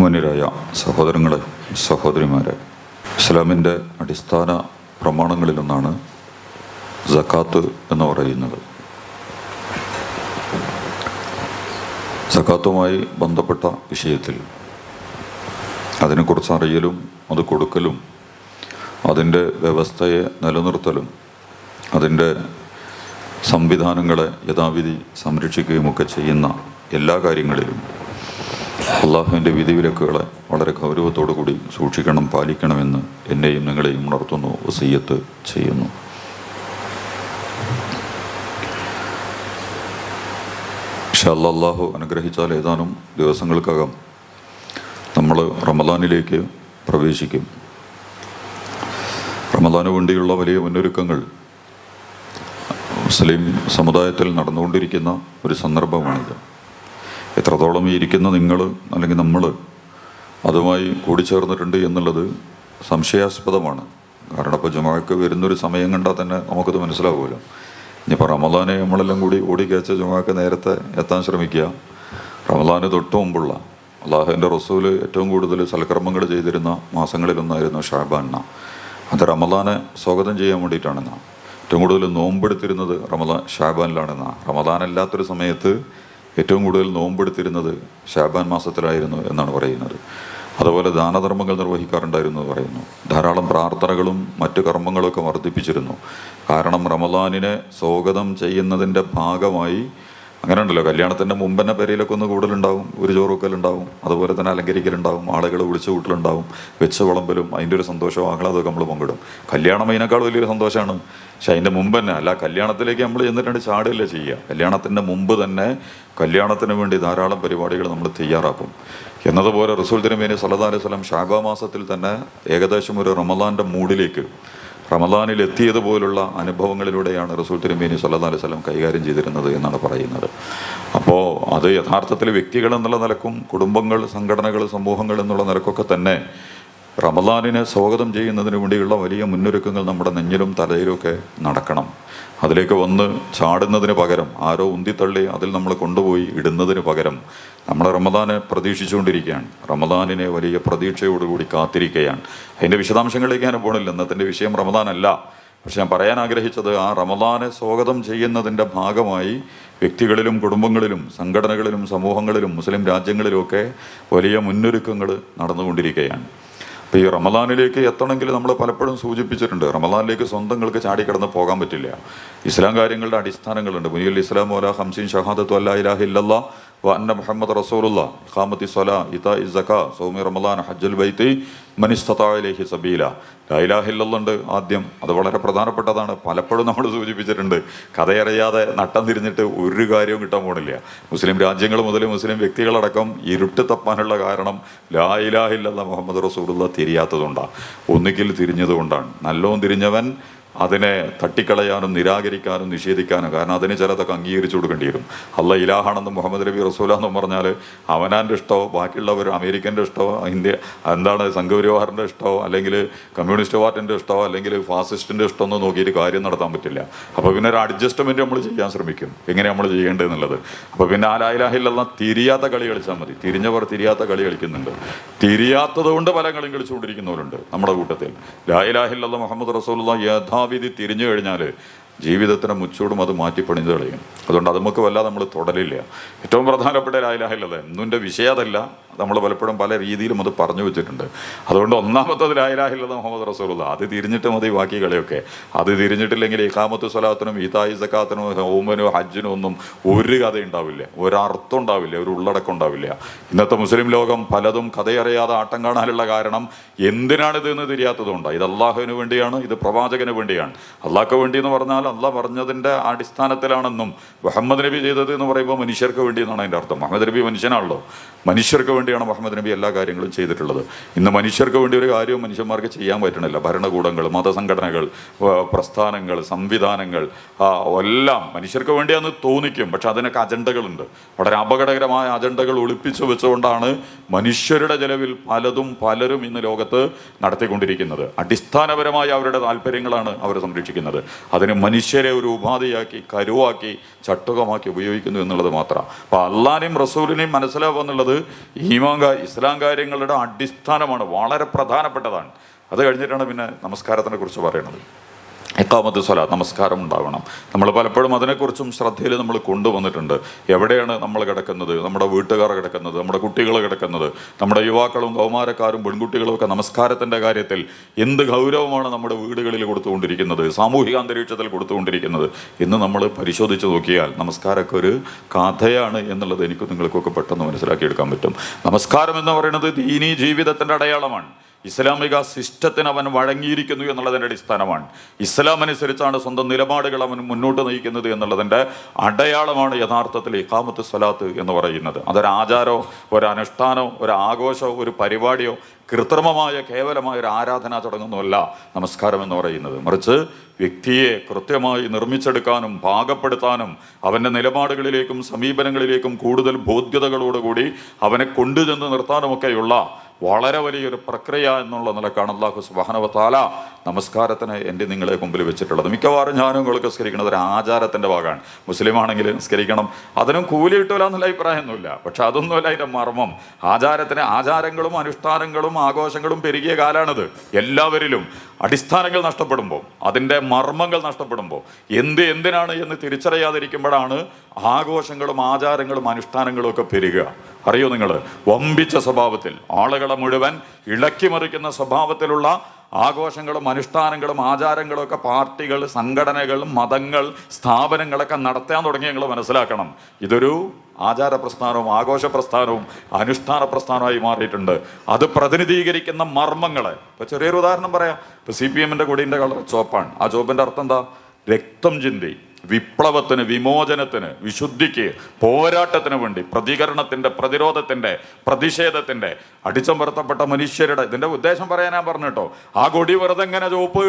ബഹുമാന്യരായ സഹോദരങ്ങളെ സഹോദരിമാരെ ഇസ്ലാമിന്റെ അടിസ്ഥാന പ്രമാണങ്ങളിലൊന്നാണ് സക്കാത്ത് എന്ന് പറയുന്നത്. സക്കാത്തുമായി ബന്ധപ്പെട്ട വിഷയത്തിൽ അതിനെക്കുറിച്ച് അറിയലും അത് കൊടുക്കലും അതിന്റെ വ്യവസ്ഥയെ നിലനിർത്തലും അതിന്റെ സംവിധാനങ്ങളെ യഥാവിധി സംരക്ഷിക്കുകയുമൊക്കെ ചെയ്യുന്ന എല്ലാ കാര്യങ്ങളിലും അള്ളാഹുവിന്റെ വിധിവിലക്കുകളെ വളരെ ഗൗരവത്തോടു കൂടി സൂക്ഷിക്കണം പാലിക്കണമെന്ന് എന്നെയും നിങ്ങളെയും ഉണർത്തുന്നു വസീയത്ത് ചെയ്യുന്നു. അള്ളാഹു അനുഗ്രഹിച്ചാൽ ഏതാനും ദിവസങ്ങൾക്കകം നമ്മൾ റമദാനിലേക്ക് പ്രവേശിക്കും. റമദാന് വേണ്ടിയുള്ള വലിയ മുന്നൊരുക്കങ്ങൾ മുസ്ലിം സമുദായത്തിൽ നടന്നുകൊണ്ടിരിക്കുന്ന ഒരു സന്ദർഭമാണിത്. എത്രത്തോളം ഈ ഇരിക്കുന്ന നിങ്ങൾ അല്ലെങ്കിൽ നമ്മൾ അതുമായി കൂടിച്ചേർന്നിട്ടുണ്ട് എന്നുള്ളത് സംശയാസ്പദമാണ്. കാരണം ഇപ്പോൾ ജുമാക്ക് വരുന്നൊരു സമയം കണ്ടാൽ തന്നെ നമുക്കത് മനസ്സിലാവുമല്ലോ. ഇനിയിപ്പോൾ റമദാനെ നമ്മളെല്ലാം കൂടി ഓടിക്കയച്ച ജുമാക്ക് നേരത്തെ എത്താൻ ശ്രമിക്കുക. റമദാന് തൊട്ട് മുമ്പുള്ള അള്ളാഹുവിന്റെ റസൂൽ ഏറ്റവും കൂടുതൽ സൽക്കർമ്മങ്ങൾ ചെയ്തിരുന്ന മാസങ്ങളിലൊന്നായിരുന്നു ഷാബാന അത് റമദാനെ സ്വാഗതം ചെയ്യാൻ വേണ്ടിയിട്ടാണെന്നാണ് ഏറ്റവും കൂടുതൽ നോമ്പെടുത്തിരുന്നത് റമദാൻ ഷാബാനിലാണെന്നാണ് റമദാൻ അല്ലാത്തൊരു സമയത്ത് ഏറ്റവും കൂടുതൽ നോമ്പെടുത്തിരുന്നത് ഷാബാൻ മാസത്തിലായിരുന്നു എന്നാണ് പറയുന്നത്. അതുപോലെ ദാനധർമ്മങ്ങൾ നിർവഹിക്കാറുണ്ടായിരുന്നു എന്ന് പറയുന്നു. ധാരാളം പ്രാർത്ഥനകളും മറ്റു കർമ്മങ്ങളൊക്കെ വർദ്ധിപ്പിച്ചിരുന്നു. കാരണം റമദാനിനെ സ്വാഗതം ചെയ്യുന്നതിന്റെ ഭാഗമായി അങ്ങനെ ഉണ്ടല്ലോ കല്യാണത്തിന്റെ മുമ്പ് തന്നെ പെരയിലൊക്കെ ഒന്ന് കൂടുതലുണ്ടാവും ഒരു ചോറുക്കലുണ്ടാവും അതുപോലെ തന്നെ അലങ്കരിക്കലുണ്ടാവും ആളുകൾ വിളിച്ചു കൂട്ടലുണ്ടാവും വെച്ച വിളമ്പലും അതിന്റെ ഒരു സന്തോഷവും ആഹ്ലാദമൊക്കെ നമ്മൾ പങ്കിടും. കല്യാണം അതിനേക്കാൾ വലിയൊരു സന്തോഷമാണ് പക്ഷെ അതിന്റെ മുമ്പ് തന്നെ അല്ല കല്യാണത്തിലേക്ക് നമ്മൾ ചെന്നിട്ടുണ്ട് ചാടില്ല ചെയ്യുക. കല്യാണത്തിന്റെ മുമ്പ് തന്നെ കല്യാണത്തിന് വേണ്ടി ധാരാളം പരിപാടികൾ നമ്മൾ തയ്യാറാക്കും. എന്നതുപോലെ റസൂൽ തിരുമേനി സല്ലല്ലാഹു അലൈഹി വസല്ലം ഷാബാ മാസത്തിൽ തന്നെ ഏകദേശം ഒരു റമദാന്റെ മൂഡിലേക്ക് റമദാനിൽ എത്തിയതുപോലുള്ള അനുഭവങ്ങളിലൂടെയാണ് റസൂൽ തിരുമേനി സല്ലല്ലാഹു അലൈഹി വസല്ലം കൈകാര്യം ചെയ്തിരുന്നത് എന്നാണ് പറയുന്നത്. അപ്പോൾ അത് യഥാർത്ഥത്തിൽ വ്യക്തികൾ എന്നുള്ള നിലക്കും കുടുംബങ്ങൾ സംഘടനകൾ സമൂഹങ്ങൾ എന്നുള്ള നിലക്കൊക്കെ തന്നെ റമദാനിനെ സ്വാഗതം ചെയ്യുന്നതിന് വേണ്ടിയുള്ള വലിയ മുന്നൊരുക്കങ്ങൾ നമ്മുടെ നെഞ്ഞിലും തലയിലുമൊക്കെ നടക്കണം. അതിലേക്ക് വന്ന് ചാടുന്നതിന് പകരം ആരോ ഉന്തിത്തള്ളി അതിൽ നമ്മൾ കൊണ്ടുപോയി ഇടുന്നതിന് പകരം നമ്മൾ റമദാനെ പ്രതീക്ഷിച്ചുകൊണ്ടിരിക്കുകയാണ്. റമദാനിനെ വലിയ പ്രതീക്ഷയോടുകൂടി കാത്തിരിക്കുകയാണ്. അതിന്റെ വിശദാംശങ്ങളിലേക്ക് ഞാൻ പോകണില്ല ഇന്നത്തിന്റെ വിഷയം റമദാനല്ല. പക്ഷെ ഞാൻ പറയാൻ ആഗ്രഹിച്ചത് ആ റമദാനെ സ്വാഗതം ചെയ്യുന്നതിന്റെ ഭാഗമായി വ്യക്തികളിലും കുടുംബങ്ങളിലും സംഘടനകളിലും സമൂഹങ്ങളിലും മുസ്ലിം രാജ്യങ്ങളിലുമൊക്കെ വലിയ മുന്നൊരുക്കങ്ങൾ നടന്നുകൊണ്ടിരിക്കുകയാണ്. അപ്പോൾ ഈ റമദാനിലേക്ക് എത്തണമെങ്കിൽ നമ്മൾ പലപ്പോഴും സൂചിപ്പിച്ചിട്ടുണ്ട് റമദാനിലേക്ക് സ്വന്തങ്ങൾക്ക് ചാടിക്കടന്ന് പോകാൻ പറ്റില്ല. ഇസ്ലാം കാര്യങ്ങളുടെ അടിസ്ഥാനങ്ങളുണ്ട്. മുനിയുൽ ഇസ്ലാം ഓല ഹംസീൻ ഷഹാദത്തു അല്ലാ ഇലാഹ ഇല്ലല്ലാ വ അന്ന മുഹമ്മദ് റസൂലുള്ള ഖാമത്തി സ്വല ഇതാ ഇസക്ക സൗമി റമദാൻ ഹജ്ജുൽ ബൈത്തി മനിസ്തതായിലേഹി സബീല ലൈലാഹില്ലുണ്ട് ആദ്യം. അത് വളരെ പ്രധാനപ്പെട്ടതാണ്. പലപ്പോഴും നമ്മൾ സൂചിപ്പിച്ചിട്ടുണ്ട്. കഥയറിയാതെ നട്ടം തിരിഞ്ഞിട്ട് ഒരു കാര്യവും കിട്ടാൻ പോണില്ല. മുസ്ലിം രാജ്യങ്ങൾ മുതൽ മുസ്ലിം വ്യക്തികളടക്കം ഇരുട്ട് തപ്പാനുള്ള കാരണം ലായിലാഹില്ല മുഹമ്മദ് റസൂലുള്ള തിരിയാത്തതുകൊണ്ടാണ് ഒന്നുകിൽ തിരിഞ്ഞതുകൊണ്ടാണ്. നല്ലോം തിരിഞ്ഞവൻ അതിനെ തട്ടിക്കളയാനും നിരാകരിക്കാനും നിഷേധിക്കാനും കാരണം അതിന് ചിലതൊക്കെ അംഗീകരിച്ചു കൊടുക്കേണ്ടി വരും. അല്ല ഇലാഹാണെന്നും മുഹമ്മദ് നബി റസൂല എന്ന് പറഞ്ഞാൽ അവനാന്റെ ഇഷ്ടമോ ബാക്കിയുള്ളവർ അമേരിക്കന്റെ ഇഷ്ടമോ ഇന്ത്യ എന്താണ് സംഘപരിവാറിന്റെ ഇഷ്ടമോ അല്ലെങ്കിൽ കമ്മ്യൂണിസ്റ്റ് പാർട്ടിന്റെ ഇഷ്ടമോ അല്ലെങ്കിൽ ഫാസിസ്റ്റിന്റെ ഇഷ്ടമെന്ന് നോക്കിയിട്ട് കാര്യം നടത്താൻ പറ്റില്ല. അപ്പോൾ പിന്നെ ഒരു അഡ്ജസ്റ്റ്മെന്റ് നമ്മൾ ചെയ്യാൻ ശ്രമിക്കും. എങ്ങനെ നമ്മൾ ചെയ്യേണ്ടതെന്നുള്ളത് അപ്പോൾ പിന്നെ ആലായിലാഹിലെല്ലാം തിരിയാത്ത കളി കളിച്ചാൽ മതി. തിരിഞ്ഞവർ തിരിയാത്ത കളി കളിക്കുന്നുണ്ട്. തിരിയാത്തത് കൊണ്ട് പല കളിച്ചുകൊണ്ടിരിക്കുന്നവരുണ്ട് നമ്മുടെ കൂട്ടത്തിൽ. ലായിലാഹില്ല മുഹമ്മദ് റസൂലുള്ള യഥാവിധി തിരിഞ്ഞു കഴിഞ്ഞാൽ ജീവിതത്തിന് മുച്ചൂടും അത് മാറ്റി പണിത് കളയും. അതുകൊണ്ട് അത് നമുക്ക് വല്ലാതെ നമ്മൾ തുടലില്ല. ഏറ്റവും പ്രധാനപ്പെട്ട ലായിലാഹില്ലത് എന്നുന്റെ വിഷയം അതല്ല. നമ്മൾ പലപ്പോഴും പല രീതിയിലും അത് പറഞ്ഞു വെച്ചിട്ടുണ്ട്. അതുകൊണ്ട് ഒന്നാമത്തത് ലായിലാഹില്ലത് മുഹമ്മദ് റസൂലുള്ള. അത് തിരിഞ്ഞിട്ട് മതി ബാക്കി കളിയൊക്കെ അത് തിരിഞ്ഞിട്ടില്ലെങ്കിൽ ഇഖാമത്ത് സ്വലാത്തിനും ഈതായി സക്കാത്തിനും ഹോമനും ഹജ്ജിനും ഒന്നും ഒരു കഥ ഉണ്ടാവില്ല ഒരർത്ഥം ഉണ്ടാവില്ല. ഒരു ഉള്ളടക്കം ഉണ്ടാവില്ല. ഇന്നത്തെ മുസ്ലിം ലോകം പലതും കഥയറിയാതെ ആട്ടം കാണാനുള്ള കാരണം എന്തിനാണ് ഇതെന്ന് തിരിയാത്തതുകൊണ്ടാണ് ഇത് അള്ളാഹുവിന് വേണ്ടിയാണ് ഇത് പ്രവാചകന് വേണ്ടിയാണ്. അള്ളാഹ്ക്ക് വേണ്ടി എന്ന് പറഞ്ഞാൽ അള്ളാഹ് പറഞ്ഞതിന്റെ അടിസ്ഥാനത്തിലാണെന്നും മുഹമ്മദ് നബി ചെയ്തത് എന്ന് പറയുമ്പോൾ മനുഷ്യർക്ക് വേണ്ടി എന്നാണ് അതിന്റെ അർത്ഥം. മുഹമ്മദ് നബി മനുഷ്യനാണല്ലോ. മനുഷ്യർക്ക് വേണ്ടിയാണ് മുഹമ്മദ് നബി എല്ലാ കാര്യങ്ങളും ചെയ്തിട്ടുള്ളത്. ഇന്ന് മനുഷ്യർക്ക് വേണ്ടി ഒരു കാര്യവും മനുഷ്യന്മാർക്ക് ചെയ്യാൻ പറ്റണില്ല. ഭരണകൂടങ്ങൾ മതസംഘടനകൾ പ്രസ്ഥാനങ്ങൾ സംവിധാനങ്ങൾ എല്ലാം മനുഷ്യർക്ക് വേണ്ടിയാന്ന് തോന്നിക്കും. പക്ഷെ അതിനൊക്കെ അജണ്ടകളുണ്ട്. വളരെ അപകടകരമായ അജണ്ടകൾ ഒളിപ്പിച്ചു വെച്ചുകൊണ്ടാണ് മനുഷ്യരുടെ ചെലവിൽ പലതും പലരും ഇന്ന് ലോകത്ത് നടത്തിക്കൊണ്ടിരിക്കുന്നത്. അടിസ്ഥാനപരമായി അവരുടെ താല്പര്യങ്ങളാണ് അവർ സംരക്ഷിക്കുന്നത്. അതിന് മനുഷ്യരെ ഒരു ഉപാധിയാക്കി കരുവാക്കി ചട്ടുകമാക്കി ഉപയോഗിക്കുന്നു എന്നുള്ളത് മാത്രം. അപ്പോൾ അള്ളാനെയും റസൂലിനെയും മനസ്സിലാവുക എന്നുള്ളത് ഈമാൻ ഇസ്ലാം കാര്യങ്ങളുടെ അടിസ്ഥാനമാണ് വളരെ പ്രധാനപ്പെട്ടതാണ്. അത് കഴിഞ്ഞിട്ടാണ് പിന്നെ നമസ്കാരത്തിനെ കുറിച്ച് പറയുന്നത്. എക്കാമത്ത് സ്വല നമസ്കാരം ഉണ്ടാവണം. നമ്മൾ പലപ്പോഴും അതിനെക്കുറിച്ചും ശ്രദ്ധയിൽ നമ്മൾ കൊണ്ടുവന്നിട്ടുണ്ട്. എവിടെയാണ് നമ്മൾ കിടക്കുന്നത്? നമ്മുടെ വീട്ടുകാർ കിടക്കുന്നത് നമ്മുടെ കുട്ടികൾ കിടക്കുന്നത് നമ്മുടെ യുവാക്കളും കൗമാരക്കാരും പെൺകുട്ടികളും ഒക്കെ നമസ്കാരത്തിന്റെ കാര്യത്തിൽ എന്ത് ഗൗരവമാണ് നമ്മുടെ വീടുകളിൽ കൊടുത്തുകൊണ്ടിരിക്കുന്നത് സാമൂഹിക അന്തരീക്ഷത്തിൽ കൊടുത്തുകൊണ്ടിരിക്കുന്നത് എന്ന് നമ്മൾ പരിശോധിച്ച് നോക്കിയാൽ നമസ്കാരമൊക്കെ ഒരു കഥയാണ് എന്നുള്ളത് എനിക്ക് നിങ്ങൾക്കൊക്കെ പെട്ടെന്ന് മനസ്സിലാക്കിയെടുക്കാൻ പറ്റും. നമസ്കാരം എന്ന് പറയുന്നത് ദീനീ ജീവിതത്തിന്റെ അടയാളമാണ്. ഇസ്ലാമിക സിസ്റ്റത്തിന് അവൻ വഴങ്ങിയിരിക്കുന്നു എന്നുള്ളതിന്റെ അടിസ്ഥാനമാണ്. ഇസ്ലാം അനുസരിച്ചാണ് സ്വന്തം നിലപാടുകൾ അവൻ മുന്നോട്ട് നയിക്കുന്നത് എന്നുള്ളതിന്റെ അടയാളമാണ് യഥാർത്ഥത്തിൽ ഇഖാമത്ത് സ്വലാത്ത് എന്ന് പറയുന്നത്. അതൊരു ആചാരോ ഒരു അനുഷ്ഠാനോ ഒരു ആഘോഷമോ ഒരു പരിപാടിയോ കൃത്രിമമായ കേവലമായ ഒരു ആരാധന ചടങ്ങൊന്നുമല്ല നമസ്കാരം എന്ന് പറയുന്നത്. മറിച്ച് വ്യക്തിയെ കൃത്യമായി നിർമ്മിച്ചെടുക്കാനും പാകപ്പെടുത്താനും അവന്റെ നിലപാടുകളിലേക്കും സമീപനങ്ങളിലേക്കും കൂടുതൽ ബോധ്യതകളോടുകൂടി അവനെ കൊണ്ടുചെന്ന് നിർത്താനുമൊക്കെയുള്ള വളരെ വലിയൊരു പ്രക്രിയ എന്നുള്ള നിലക്കാണ് അള്ളാഹു സുബാനവത്താല നമസ്കാരത്തിന് എന്റെ നിങ്ങളെ മുമ്പിൽ വെച്ചിട്ടുള്ളത്. മിക്കവാറും ഞാനും നിങ്ങൾക്ക് നിസ്കരിക്കുന്നത് ഒരു ആചാരത്തിന്റെ ഭാഗമാണ്. മുസ്ലിം ആണെങ്കിൽ നിസ്കരിക്കണം. അതിനും കൂലി കിട്ടൂല എന്നുള്ള അഭിപ്രായമൊന്നുമില്ല പക്ഷെ അതൊന്നുമല്ല അതിന്റെ മർമ്മം. ആചാരത്തിന് ആചാരങ്ങളും അനുഷ്ഠാനങ്ങളും ആഘോഷങ്ങളും പെരുകിയ കാലാണിത്. എല്ലാവരിലും അടിസ്ഥാനങ്ങൾ നഷ്ടപ്പെടുമ്പോൾ അതിന്റെ മർമ്മങ്ങൾ നഷ്ടപ്പെടുമ്പോൾ എന്ത് എന്തിനാണ് എന്ന് തിരിച്ചറിയാതിരിക്കുമ്പോഴാണ് ആഘോഷങ്ങളും ആചാരങ്ങളും അനുഷ്ഠാനങ്ങളും ഒക്കെ പെരുകുക. അറിയോ നിങ്ങൾ വമ്പിച്ച സ്വഭാവത്തിൽ ആളുകളെ മുഴുവൻ ഇളക്കിമറിക്കുന്ന സ്വഭാവത്തിലുള്ള ആഘോഷങ്ങളും അനുഷ്ഠാനങ്ങളും ആചാരങ്ങളും ഒക്കെ പാർട്ടികൾ സംഘടനകൾ മതങ്ങൾ സ്ഥാപനങ്ങളൊക്കെ നടത്താൻ തുടങ്ങി ഞങ്ങൾ മനസ്സിലാക്കണം. ഇതൊരു ആചാര പ്രസ്ഥാനവും ആഘോഷ പ്രസ്ഥാനവും അനുഷ്ഠാന പ്രസ്ഥാനമായി മാറിയിട്ടുണ്ട്. അത് പ്രതിനിധീകരിക്കുന്ന മർമ്മങ്ങളെ. ഇപ്പൊ ചെറിയൊരു ഉദാഹരണം പറയാം. ഇപ്പൊ സി പി എമ്മിന്റെ കൊടിയുടെ കളർ ചോപ്പാണ്. ആ ചോപ്പിന്റെ അർത്ഥം എന്താ? രക്തം ചിന്തി. വിപ്ലവത്തിന് വിമോചനത്തിന് വിശുദ്ധിക്ക് പോരാട്ടത്തിന് വേണ്ടി പ്രതികരണത്തിന്റെ പ്രതിരോധത്തിന്റെ പ്രതിഷേധത്തിന്റെ അടിച്ചമർത്തപ്പെട്ട മനുഷ്യരുടെ ഇതിന്റെ ഉദ്ദേശം പറയാൻ ഞാൻ പറഞ്ഞിട്ടോ ആ കൊടി വെറുതെ ഇങ്ങനെ ചുവപ്പ്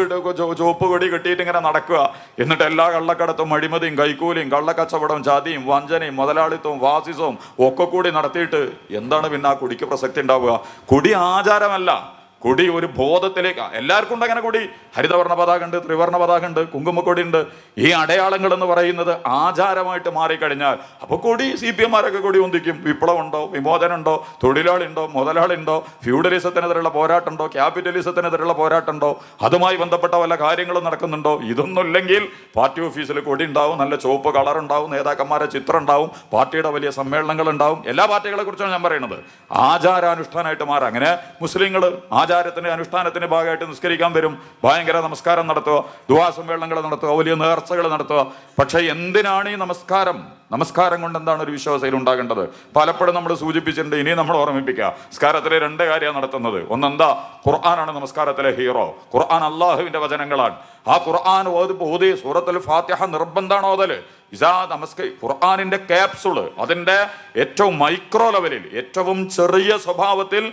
ചുവപ്പ് കൊടി കെട്ടിയിട്ട് ഇങ്ങനെ നടക്കുക. എന്നിട്ട് എല്ലാ കള്ളക്കടത്തും അഴിമതിയും കൈക്കൂലിയും കള്ളക്കച്ചവടം ജാതിയും വഞ്ചനയും മുതലാളിത്തവും വാസിസവും ഒക്കെ കൂടി നടത്തിയിട്ട് എന്താണ് പിന്നെ ആ കൊടിക്ക് പ്രസക്തി ഉണ്ടാവുക? കുടി ആചാരമല്ല. കൊടി ഒരു ബോധത്തിലേക്ക് എല്ലാവർക്കും ഉണ്ട് അങ്ങനെ കൊടി. ഹരിതവർണ പതാക ഉണ്ട് ത്രിവർണ പതാക ഉണ്ട് കുങ്കുമക്കൊടി ഉണ്ട്. ഈ അടയാളങ്ങൾ എന്ന് പറയുന്നത് ആചാരമായിട്ട് മാറിക്കഴിഞ്ഞാൽ അപ്പോൾ കൊടി സി പി എമ്മാരൊക്കെ കൊടി ഒന്നിക്കും വിപ്ലവം ഉണ്ടോ വിമോചനം ഉണ്ടോ തൊഴിലാളി ഉണ്ടോ മുതലാളി ഉണ്ടോ ഫ്യൂഡലിസത്തിനെതിരെയുള്ള പോരാട്ടമുണ്ടോ? ക്യാപിറ്റലിസത്തിനെതിരെയുള്ള പോരാട്ടമുണ്ടോ? അതുമായി ബന്ധപ്പെട്ട വല്ല കാര്യങ്ങളും നടക്കുന്നുണ്ടോ? ഇതൊന്നുമില്ലെങ്കിൽ പാർട്ടി ഓഫീസിൽ കൊടി ഉണ്ടാവും നല്ല ചുവപ്പ് കളർ ഉണ്ടാവും നേതാക്കന്മാരെ ചിത്രം ഉണ്ടാവും പാർട്ടിയുടെ വലിയ സമ്മേളനങ്ങൾ ഉണ്ടാവും. എല്ലാ പാർട്ടികളെ കുറിച്ചാണ് ഞാൻ പറയുന്നത്. ആചാരാനുഷ്ഠാനമായിട്ട് മാറാം. അങ്ങനെ മുസ്ലിങ്ങൾ ആചാരത്തിന്റെ അനുഷ്ഠാനത്തിന്റെ ഭാഗമായിട്ട് നിസ്കരിക്കാൻ വരും. ഭയങ്കര നമസ്കാരം നടത്തുക ദുവാ സമ്മേളനങ്ങൾ നടത്തുക വലിയ നേർച്ചകൾ നടത്തുക. പക്ഷേ എന്തിനാണ് ഈ നമസ്കാരം? നമസ്കാരം കൊണ്ട് എന്താണ് ഒരു വിശ്വാസയിൽ ഉണ്ടാകേണ്ടത്? പലപ്പോഴും നമ്മൾ സൂചിപ്പിച്ചിട്ടുണ്ട് ഇനി നമ്മൾ ഓർമ്മിപ്പിക്കുക. നമസ്കാരത്തിലെ രണ്ട് കാര്യമാണ് നടത്തുന്നത്. ഒന്നെന്താ? ഖുർആനാണ് നമസ്കാരത്തിലെ ഹീറോ. ഖുർആൻ അള്ളാഹുവിന്റെ വചനങ്ങളാണ്. ആ ഖുർആൻ ഓതി സൂറത്തുൽ ഫാത്തിഹ നിർബന്ധമാണ് ഓതൽ? ഇതാ നമസ്ക ഖുർആാനിന്റെ ക്യാപ്സുൾ അതിന്റെ ഏറ്റവും മൈക്രോ ലെവലിൽ ഏറ്റവും ചെറിയ സ്വഭാവത്തിൽ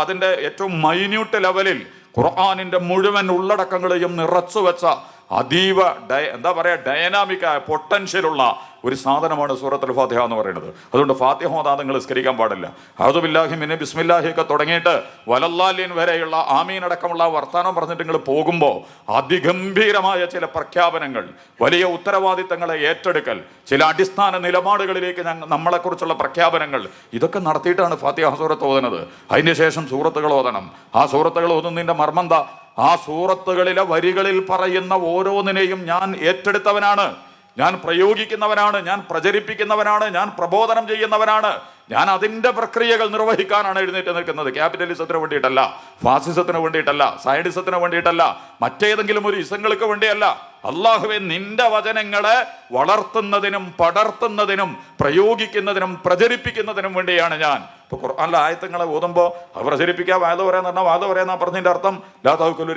അതിന്റെ ഏറ്റവും മൈന്യൂട്ട് ലെവലിൽ ഖുർആാനിന്റെ മുഴുവൻ ഉള്ളടക്കങ്ങളെയും നിറച്ചു വെച്ച അതീവ ഡയ എന്താ പറയുക ഡയനാമിക്കായ പൊട്ടൻഷ്യലുള്ള ഒരു സാധനമാണ് സൂറത്തുൽ ഫാത്തിഹ എന്ന് പറയുന്നത്. അതുകൊണ്ട് ഫാത്തിഹ ഓതാ നിങ്ങൾ നിസ്കരിക്കാൻ പാടില്ല. അഹദുബില്ലാഹി ബിസ്മില്ലാഹി ഒക്കെ തുടങ്ങിയിട്ട് വലല്ലാലിൻ വരെയുള്ള ആമീൻ അടക്കമുള്ള വർത്തമാനം പറഞ്ഞിട്ട് നിങ്ങൾ പോകുമ്പോൾ അതിഗംഭീരമായ ചില പ്രഖ്യാപനങ്ങൾ വലിയ ഉത്തരവാദിത്തങ്ങളെ ഏറ്റെടുക്കൽ ചില അടിസ്ഥാന നിലപാടുകളിലേക്ക് നമ്മളെക്കുറിച്ചുള്ള പ്രഖ്യാപനങ്ങൾ ഇതൊക്കെ നടത്തിയിട്ടാണ് ഫാത്തിഹ സൂറത്ത് ഓതുന്നത്. അതിന് ശേഷം സൂറത്തുകൾ ഓതണം. ആ സൂറത്തുകൾ ഓതുന്നതിന്റെ മർമ്മന്ത ആ സൂറത്തുകളിലെ വരികളിൽ പറയുന്ന ഓരോന്നിനെയും ഞാൻ ഏറ്റെടുത്തവനാണ്. ഞാൻ പ്രയോഗിക്കുന്നവനാണ് ഞാൻ പ്രചരിപ്പിക്കുന്നവനാണ് ഞാൻ പ്രബോധനം ചെയ്യുന്നവനാണ്. ഞാൻ അതിന്റെ പ്രക്രിയകൾ നിർവഹിക്കാനാണ് എഴുന്നേറ്റ് നിൽക്കുന്നത്. ക്യാപിറ്റലിസത്തിന് വേണ്ടിയിട്ടല്ല ഫാസിസത്തിന് വേണ്ടിയിട്ടല്ല സയനിസത്തിന് വേണ്ടിയിട്ടല്ല മറ്റേതെങ്കിലും ഒരു ഇസങ്ങൾക്ക് വേണ്ടിയല്ല. അള്ളാഹുവെ നിന്റെ വചനങ്ങളെ വളർത്തുന്നതിനും പടർത്തുന്നതിനും പ്രയോഗിക്കുന്നതിനും പ്രചരിപ്പിക്കുന്നതിനും വേണ്ടിയാണ് ഞാൻ. ഇപ്പൊ ഖുർആാനിലെ ആയത്തങ്ങളെ ഓതുമ്പോൾ അത് പ്രചരിപ്പിക്കുക വാദം പറയാന്ന് പറഞ്ഞാൽ വാദം പറയാന്ന പറഞ്ഞതിന്റെ അർത്ഥം ലാ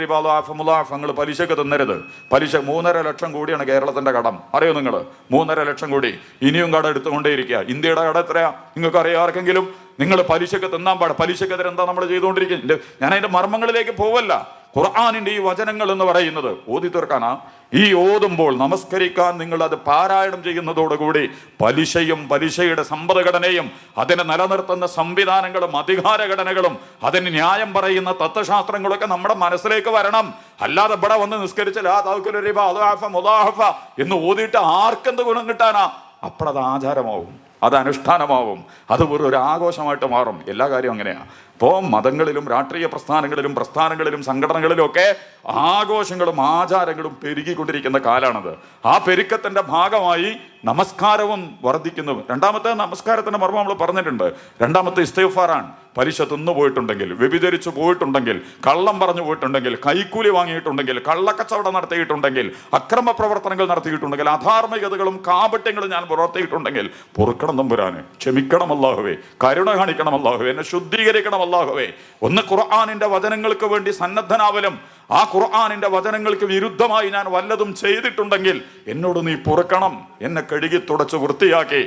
വാദം ആഫമുലാഫങ്ങൾ പലിശക്ക് തിന്നരുത്. പലിശ മൂന്നര ലക്ഷം കൂടിയാണ് കേരളത്തിന്റെ കടം. അറിയോ നിങ്ങൾ? മൂന്നര ലക്ഷം കൂടി. ഇനിയും കട എടുത്തുകൊണ്ടേയിരിക്കുക. ഇന്ത്യയുടെ കട എത്രയാ? നിങ്ങൾക്ക് അറിയാം ആർക്കെങ്കിലും? നിങ്ങൾ പലിശക്ക് തിന്നാൻ പാടില്ല. പലിശക്കെതിരെ എന്താ നമ്മൾ ചെയ്തുകൊണ്ടിരിക്കുന്നത്? ഞാൻ അതിന്റെ മർമ്മങ്ങളിലേക്ക് പോവല്ല. ഖുർആാനിന്റെ ഈ വചനങ്ങൾ എന്ന് പറയുന്നത് ഓതി തീർക്കാനാ. ഈ ഓതുമ്പോൾ നമസ്കരിക്കാൻ നിങ്ങൾ അത് പാരായണം ചെയ്യുന്നതോടുകൂടി പലിശയും പലിശയുടെ സമ്പദ്ഘടനയും അതിനെ നിലനിർത്തുന്ന സംവിധാനങ്ങളും അധികാരഘടനകളും അതിന് ന്യായം പറയുന്ന തത്വശാസ്ത്രങ്ങളൊക്കെ നമ്മുടെ മനസ്സിലേക്ക് വരണം. അല്ലാതെ ഇവിടെ വന്ന് നിസ്കരിച്ച് ലാ തൗക്കലു റിബ, അദ്വാഫ, മുദാഹഫ എന്ന് ഓതിയിട്ട് ആർക്കെന്ത് ഗുണം കിട്ടാനാ? അപ്പോഴത് ആചാരമാവും അത് അനുഷ്ഠാനമാവും അത് ഒരു ആഘോഷമായിട്ട് മാറും. എല്ലാ കാര്യവും അങ്ങനെയാണ് അപ്പോൾ മതങ്ങളിലും രാഷ്ട്രീയ പ്രസ്ഥാനങ്ങളിലും പ്രസ്ഥാനങ്ങളിലും സംഘടനകളിലും ഒക്കെ ആഘോഷങ്ങളും ആചാരങ്ങളും പെരുകിക്കൊണ്ടിരിക്കുന്ന കാലാണത്. ആ പെരുക്കത്തിന്റെ ഭാഗമായി നമസ്കാരവും വർദ്ധിക്കുന്നു. രണ്ടാമത്തെ നമസ്കാരത്തിന്റെ മർമ്മം നമ്മൾ പറഞ്ഞിട്ടുണ്ട്. രണ്ടാമത്തെ ഇസ്തഫാറാണ് പലിശ തിന്നു പോയിട്ടുണ്ടെങ്കിൽ വ്യഭിചരിച്ചു പോയിട്ടുണ്ടെങ്കിൽ കള്ളം പറഞ്ഞു പോയിട്ടുണ്ടെങ്കിൽ കൈക്കൂലി വാങ്ങിയിട്ടുണ്ടെങ്കിൽ കള്ളക്കച്ചവടം നടത്തിയിട്ടുണ്ടെങ്കിൽ അക്രമ പ്രവർത്തനങ്ങൾ നടത്തിയിട്ടുണ്ടെങ്കിൽ അധാർമികതകളും കാപട്യങ്ങളും ഞാൻ പുലർത്തിയിട്ടുണ്ടെങ്കിൽ പൊറുക്കണം തമ്പുരാന്. ക്ഷമിക്കണം അല്ലാഹുവേ. കരുണ കാണിക്കണം അല്ലാഹുവേ. എന്നെ ശുദ്ധീകരിക്കണം അല്ലാഹുവേ ഒന്ന് ഖുർആാനിന്റെ വചനങ്ങൾക്ക് വേണ്ടി സന്നദ്ധനാവലും ആ ഖുർആാനിന്റെ വചനങ്ങൾക്ക് വിരുദ്ധമായി ഞാൻ വല്ലതും ചെയ്തിട്ടുണ്ടെങ്കിൽ എന്നോട് നീ പൊറുക്കണം എന്നെ കഴുകി തുടച്ച് വൃത്തിയാക്കി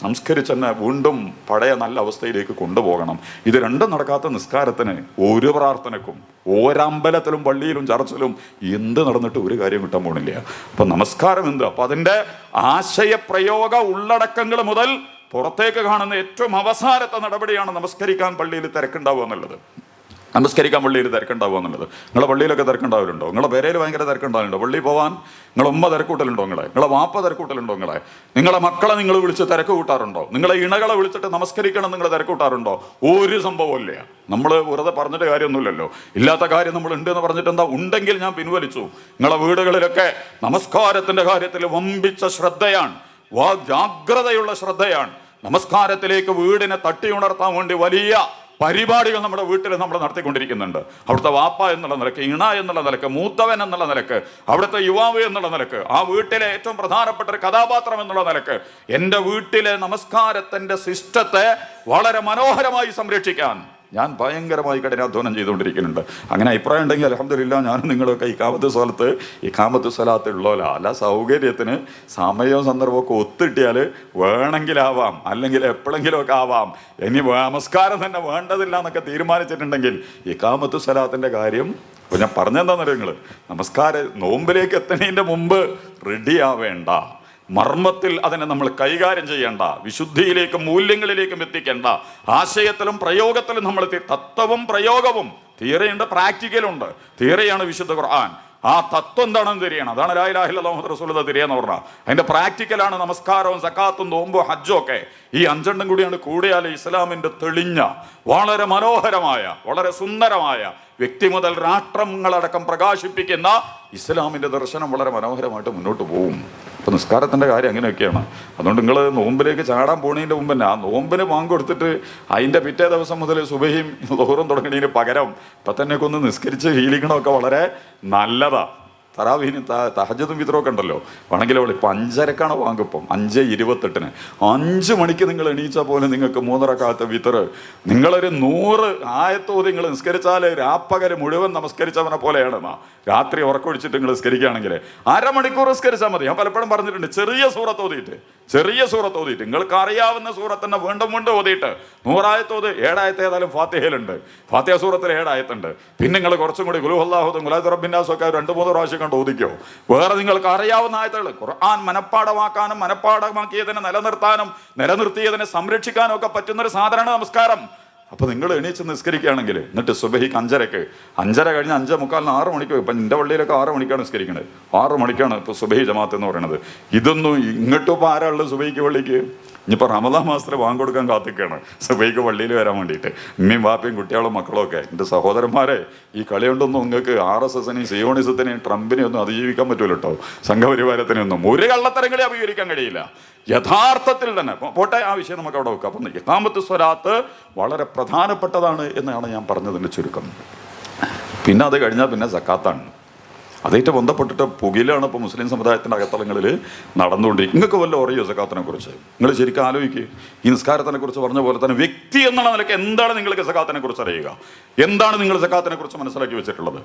സംസ്കരിച്ചെന്നെ വീണ്ടും പഴയ നല്ല അവസ്ഥയിലേക്ക് കൊണ്ടുപോകണം. ഇത് രണ്ടും നടക്കാത്ത നിസ്കാരത്തിന് ഒരു പ്രാർത്ഥനക്കും ഓരമ്പലത്തിലും പള്ളിയിലും ചർച്ചിലും എന്ത് നടന്നിട്ട് ഒരു കാര്യം കിട്ടാൻ പോണില്ല. അപ്പൊ നമസ്കാരം എന്ത്? അപ്പൊ അതിന്റെ ആശയപ്രയോഗ ഉള്ളടക്കങ്ങൾ മുതൽ പുറത്തേക്ക് കാണുന്ന ഏറ്റവും അവസാനത്തെ നടപടിയാണ് നമസ്കരിക്കാൻ പള്ളിയിൽ തിരക്കുണ്ടാവുക എന്നുള്ളത്. നമസ്കരിക്കാൻ പള്ളിയിൽ തിരക്കുണ്ടാവുക എന്നുള്ളത്. നിങ്ങളെ പള്ളിയിലൊക്കെ തിരക്കുണ്ടാവലുണ്ടോ? നിങ്ങളെ പേരയിൽ ഭയങ്കര തിരക്കുണ്ടാവലുണ്ടോ? പള്ളിയിൽ പോകാൻ നിങ്ങളെ ഉമ്മ തിരക്കൂട്ടലുണ്ടോ നിങ്ങളെ? നിങ്ങളെ വാപ്പ തിരക്കൂട്ടലുണ്ടോ നിങ്ങളെ? നിങ്ങളെ മക്കളെ നിങ്ങൾ വിളിച്ച് തിരക്ക് കൂട്ടാറുണ്ടോ? നിങ്ങളെ ഇണകളെ വിളിച്ചിട്ട് നമസ്കരിക്കണം നിങ്ങൾ തിരക്ക് കൂട്ടാറുണ്ടോ ഒരു സംഭവം ഇല്ല. നമ്മൾ വെറുതെ പറഞ്ഞിട്ട് കാര്യമൊന്നുമില്ലല്ലോ. ഇല്ലാത്ത കാര്യം നമ്മൾ ഉണ്ട് എന്ന് പറഞ്ഞിട്ട് എന്താ? ഉണ്ടെങ്കിൽ ഞാൻ പിൻവലിച്ചു. നിങ്ങളെ വീടുകളിലൊക്കെ നമസ്കാരത്തിന്റെ കാര്യത്തിൽ വമ്പിച്ച ശ്രദ്ധയാണ്. ജാഗ്രതയുള്ള ശ്രദ്ധയാണ്. നമസ്കാരത്തിലേക്ക് വീടിനെ തട്ടി ഉണർത്താൻ വേണ്ടി വലിയ പരിപാടികൾ നമ്മുടെ വീട്ടിൽ നമ്മൾ നടത്തിക്കൊണ്ടിരിക്കുന്നുണ്ട്. അവിടുത്തെ വാപ്പ എന്നുള്ള നിലയ്ക്ക് ഇണ എന്നുള്ള നിലയ്ക്ക് മൂത്തവൻ എന്നുള്ള നിലയ്ക്ക് അവിടുത്തെ യുവാവ് എന്നുള്ള നിലയ്ക്ക് ആ വീട്ടിലെ ഏറ്റവും പ്രധാനപ്പെട്ട ഒരു കഥാപാത്രം എന്നുള്ള നിലയ്ക്ക് എന്റെ വീട്ടിലെ നമസ്കാരത്തിന്റെ സിസ്റ്റത്തെ വളരെ മനോഹരമായി സംരക്ഷിക്കാൻ ഞാൻ ഭയങ്കരമായി കഠിനാധ്വാനം ചെയ്തുകൊണ്ടിരിക്കുന്നുണ്ട്. അങ്ങനെ അഭിപ്രായം ഉണ്ടെങ്കിൽ അലഹമില്ല ഞാനും നിങ്ങളൊക്കെ ഈ കാമത്ത് സ്ഥലത്ത് ഈ കാമത്ത് സ്ഥലത്ത് ഉള്ളോല അല്ല സൗകര്യത്തിന് സമയവും സന്ദർഭമൊക്കെ ഒത്തിട്ടിയാൽ വേണമെങ്കിലാവാം അല്ലെങ്കിൽ എപ്പോഴെങ്കിലുമൊക്കെ ആവാം. ഇനി നമസ്കാരം തന്നെ വേണ്ടതില്ല എന്നൊക്കെ തീരുമാനിച്ചിട്ടുണ്ടെങ്കിൽ ഈ കാമത്ത് സ്ഥലത്തിന്റെ കാര്യം അപ്പോൾ ഞാൻ പറഞ്ഞെന്താണെന്നറിയോ നിങ്ങൾ നമസ്കാരം നോമ്പിലേക്ക് എത്തുന്നതിന്റെ മുമ്പ് റെഡിയാവേണ്ട മർമ്മത്തിൽ അതിനെ നമ്മൾ കൈകാര്യം ചെയ്യേണ്ട വിശുദ്ധിയിലേക്കും മൂല്യങ്ങളിലേക്കും എത്തിക്കേണ്ട ആശയത്തിലും പ്രയോഗത്തിലും നമ്മൾ തത്വവും പ്രയോഗവും തിയറിയുണ്ട് പ്രാക്ടിക്കലുണ്ട്. തിയറിയാണ് വിശുദ്ധ ഖുർആൻ. ആ തത്വം എന്താണെന്ന് തിരിയണം. അതാണ് രാഹിലാഹില്ലാഹു റസൂലത തിരിയെന്ന് പറഞ്ഞാൽ അതിന്റെ പ്രാക്ടിക്കലാണ് നമസ്കാരവും സക്കാത്തും നോമ്പും ഹജ്ജും ഒക്കെ. ഈ അഞ്ചെണ്ണം കൂടിയാണ് കൂടിയാൽ ഇസ്ലാമിന്റെ തെളിഞ്ഞ വളരെ മനോഹരമായ വളരെ സുന്ദരമായ വ്യക്തി മുതൽ രാഷ്ട്രങ്ങളടക്കം പ്രകാശിപ്പിക്കുന്ന ഇസ്ലാമിന്റെ ദർശനം വളരെ മനോഹരമായിട്ട് മുന്നോട്ട് പോകും അപ്പൊ നിസ്കാരത്തിന്റെ കാര്യം അങ്ങനെയൊക്കെയാണ്. അതുകൊണ്ട് നിങ്ങൾ നോമ്പിലേക്ക് ചാടാൻ പോണതിന്റെ മുമ്പ് തന്നെ ആ നോമ്പിന് കൊടുത്തിട്ട് അതിന്റെ പിറ്റേ ദിവസം മുതൽ സുബഹിയും ലോഹറും തുടങ്ങുന്നതിന് പകരം ഇപ്പൊ തന്നെയൊക്കെ ഒന്ന് നിസ്കരിച്ച് ശീലിക്കണമൊക്കെ വളരെ നല്ലതാ. തറാവീന് തഹജതും വിതറൊക്കെ ഉണ്ടല്ലോ. വേണമെങ്കിൽ അവൾ ഇപ്പം അഞ്ചരക്കാണ് വാങ്ങിപ്പം അഞ്ച് ഇരുപത്തെട്ടിന്. അഞ്ച് മണിക്ക് നിങ്ങൾ എണീച്ചാൽ പോലെ നിങ്ങൾക്ക് മൂന്നര കാലത്തെ വിതറ് നിങ്ങളൊരു നൂറ് ആയത്തോതി നിങ്ങൾ നിസ്കരിച്ചാൽ രാപ്പകൽ മുഴുവൻ നമസ്കരിച്ചവനെ പോലെയാണ് എന്നാ. രാത്രി ഉറക്കൊഴിച്ചിട്ട് നിങ്ങൾ നിസ്കരിക്കുകയാണെങ്കിൽ അരമണിക്കൂർ നിസ്കരിച്ചാൽ മതി. ഞാൻ പലപ്പോഴും പറഞ്ഞിട്ടുണ്ട് ചെറിയ സൂറത്ത് ഓതിയിട്ട് ചെറിയ സൂറത്ത് ഓതിയിട്ട്. നിങ്ങൾക്ക് അറിയാവുന്ന സൂറത്ത് തന്നെ വീണ്ടും വീണ്ടും ഓതിയിട്ട്. നൂറായത്തോത് ഏഴായത്ത് ഏതായാലും ഫാത്തിഹയിലുണ്ട്. ഫാത്തിഹ സൂറത്തിൽ ഏഴായത്തുണ്ട്. പിന്നെ നിങ്ങൾ കുറച്ചും കൂടി ഗുലുഹല്ലാഹുദും ഗുലാദ് റബ്ബിന്നാസും ഒക്കെ രണ്ട് മൂന്ന് പ്രാവശ്യം കണ്ട് ഓദിക്കോ. വേറെ നിങ്ങൾക്ക് അറിയാവുന്ന ആയത്തുകൾ. ഖുർആൻ മനഃപ്പാടമാക്കാനും മനഃപ്പാടമാക്കിയതിനെ നിലനിർത്താനും നിലനിർത്തിയതിനെ സംരക്ഷിക്കാനും ഒക്കെ പറ്റുന്ന ഒരു സാധാരണ നമസ്കാരം. അപ്പൊ നിങ്ങൾ എണീച്ച് നിസ്കരിക്കുകയാണെങ്കിൽ എന്നിട്ട് സുബഹിക്ക് അഞ്ചരക്ക് അഞ്ചര കഴിഞ്ഞ് അഞ്ചേ മുക്കാലിന് ആറ് മണിക്ക് ഇപ്പം എന്റെ പള്ളിയിലൊക്കെ ആറ് മണിക്കാണ് നിസ്കരിക്കുന്നത് ആറ് മണിക്കാണ് ഇപ്പോൾ സുബഹി ജമാഅത്ത് എന്ന് പറയുന്നത്. ഇതൊന്നും ഇങ്ങോട്ടും ഇപ്പോൾ ആരാളുള്ളത് സുബഹിക്ക് പള്ളിക്ക്? ഇനിയിപ്പോൾ റമദാ മാസത്തിൽ വാങ്ങിക്കൊടുക്കാൻ കാത്തിക്കാണ് സുബൈക്ക് പള്ളിയിൽ വരാൻ വേണ്ടിയിട്ട്. ഉമ്മയും വാപ്പയും കുട്ടികളും മക്കളും ഒക്കെ. എന്റെ സഹോദരന്മാരെ ഈ കളി കൊണ്ടൊന്നും നിങ്ങൾക്ക് ആർ എസ് എസിനെയും സിയോണിസത്തിനെയും ട്രംപിനെയും ഒന്നും അതിജീവിക്കാൻ പറ്റൂല കേട്ടോ സംഘപരിവാരത്തിനൊന്നും ഒരു കള്ളത്തരങ്ങളെ അഭികരിക്കാൻ കഴിയില്ല. യഥാർത്ഥത്തിൽ തന്നെ പോട്ടെ ആ വിഷയം നമുക്ക് അവിടെ വെക്കാം. അപ്പം യഥാമത്ത് സ്വരാത്ത് വളരെ പ്രധാനപ്പെട്ടതാണ് എന്നാണ് ഞാൻ പറഞ്ഞതിന്റെ ചുരുക്കം. പിന്നെ അത് കഴിഞ്ഞാൽ പിന്നെ സക്കാത്താണ്. അതായിട്ട് ബന്ധപ്പെട്ടിട്ട് പുകയിലാണ് ഇപ്പോൾ മുസ്ലിം സമുദായത്തിന്റെ അകത്തളങ്ങളിൽ നടന്നുകൊണ്ടിരിക്കുക നിങ്ങൾക്ക് വല്ല അറിയോ സക്കാത്തിനെ കുറിച്ച് നിങ്ങൾ ശരിക്കും ആലോചിക്കുക ഈ നിസ്കാരത്തിനെ കുറിച്ച് പറഞ്ഞ പോലെ തന്നെ വ്യക്തി എന്നുള്ള നിലയ്ക്ക് എന്താണ് നിങ്ങൾക്ക് സക്കാത്തിനെ കുറിച്ച് അറിയുക? എന്താണ് നിങ്ങൾ സക്കാത്തിനെ കുറിച്ച് മനസ്സിലാക്കി വെച്ചിട്ടുള്ളത്?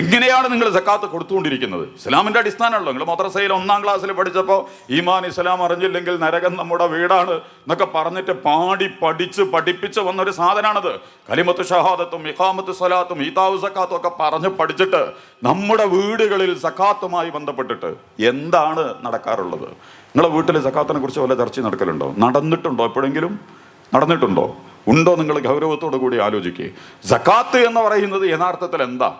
എങ്ങനെയാണ് നിങ്ങൾ സക്കാത്ത് കൊടുത്തുകൊണ്ടിരിക്കുന്നത്? ഇസ്ലാമിന്റെ അടിസ്ഥാനമല്ലോ നിങ്ങൾ മദ്രസയിൽ ഒന്നാം ക്ലാസ്സിൽ പഠിച്ചപ്പോൾ ഈമാൻ ഇസ്ലാം അറിഞ്ഞില്ലെങ്കിൽ നരകം നമ്മുടെ വീടാണ് എന്നൊക്കെ പറഞ്ഞിട്ട് പാടി പഠിച്ച് പഠിപ്പിച്ച് വന്നൊരു സാധനമാണത് കലിമത്ത് ഷഹാദത്തും ഇഖാമത്ത് സലാത്തും ഈതാവ് സക്കാത്തും ഒക്കെ പറഞ്ഞ് പഠിച്ചിട്ട് നമ്മുടെ വീടുകളിൽ സക്കാത്തുമായി ബന്ധപ്പെട്ടിട്ട് എന്താണ് നടക്കാറുള്ളത്? നിങ്ങളുടെ വീട്ടിൽ സക്കാത്തിനെ കുറിച്ച് വല്ല ചർച്ച നടക്കലുണ്ടോ? നടന്നിട്ടുണ്ടോ എപ്പോഴെങ്കിലും? നടന്നിട്ടുണ്ടോ? ഉണ്ടോ നിങ്ങൾ ഗൗരവത്തോടു കൂടി ആലോചിക്കുക സക്കാത്ത് എന്ന് പറയുന്നത് യഥാർത്ഥത്തിൽ എന്താ?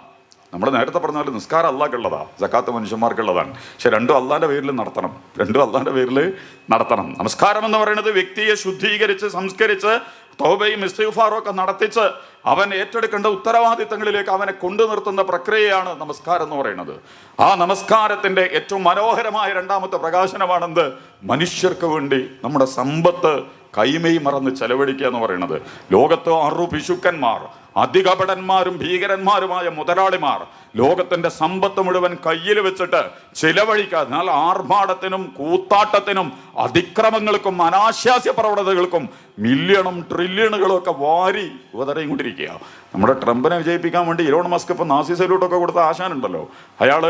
നമ്മൾ നേരത്തെ പറഞ്ഞ പോലെ നിസ്കാരം അള്ളാഹ്ക്കുള്ളതാ. ജക്കാത്ത് മനുഷ്യന്മാർക്കുള്ളതാണ്. പക്ഷെ രണ്ടും അള്ളാന്റെ പേരിൽ നടത്തണം. രണ്ടും അള്ളാന്റെ പേരിൽ നടത്തണം. നമസ്കാരം എന്ന് പറയുന്നത് വ്യക്തിയെ ശുദ്ധീകരിച്ച് സംസ്കരിച്ച് തൗബയും ഇസ്തിഗ്ഫാറും ഒക്കെ നടത്തിച്ച് അവൻ ഏറ്റെടുക്കേണ്ട ഉത്തരവാദിത്തങ്ങളിലേക്ക് അവനെ കൊണ്ടു നിർത്തുന്ന പ്രക്രിയയാണ് നമസ്കാരം എന്ന് പറയുന്നത്. ആ നമസ്കാരത്തിന്റെ ഏറ്റവും മനോഹരമായ രണ്ടാമത്തെ പ്രകാശനമാണെന്ത്? മനുഷ്യർക്ക് വേണ്ടി നമ്മുടെ സമ്പത്ത് കൈമയി മറന്ന് ചെലവഴിക്കുക എന്ന് പറയുന്നത്. ലോകത്ത് അറു പിശുക്കന്മാർ അധികപടന്മാരും ഭീകരന്മാരുമായ മുതലാളിമാർ ലോകത്തിന്റെ സമ്പത്ത് മുഴുവൻ കയ്യിൽ വെച്ചിട്ട് ചിലവഴിക്കാതെ എന്നാൽ ആർഭാടത്തിനും കൂത്താട്ടത്തിനും അതിക്രമങ്ങൾക്കും അനാശാസ്യ പ്രവണതകൾക്കും മില്യണും ട്രില്യണുകളും ഒക്കെ വാരി കൊണ്ടിരിക്കുക നമ്മുടെ ട്രംപിനെ വിജയിപ്പിക്കാൻ വേണ്ടി ഇലോൺ മസ്ക് ഇപ്പം നാസി സല്യൂട്ടൊക്കെ കൊടുത്ത ആശാനുണ്ടല്ലോ. അയാൾ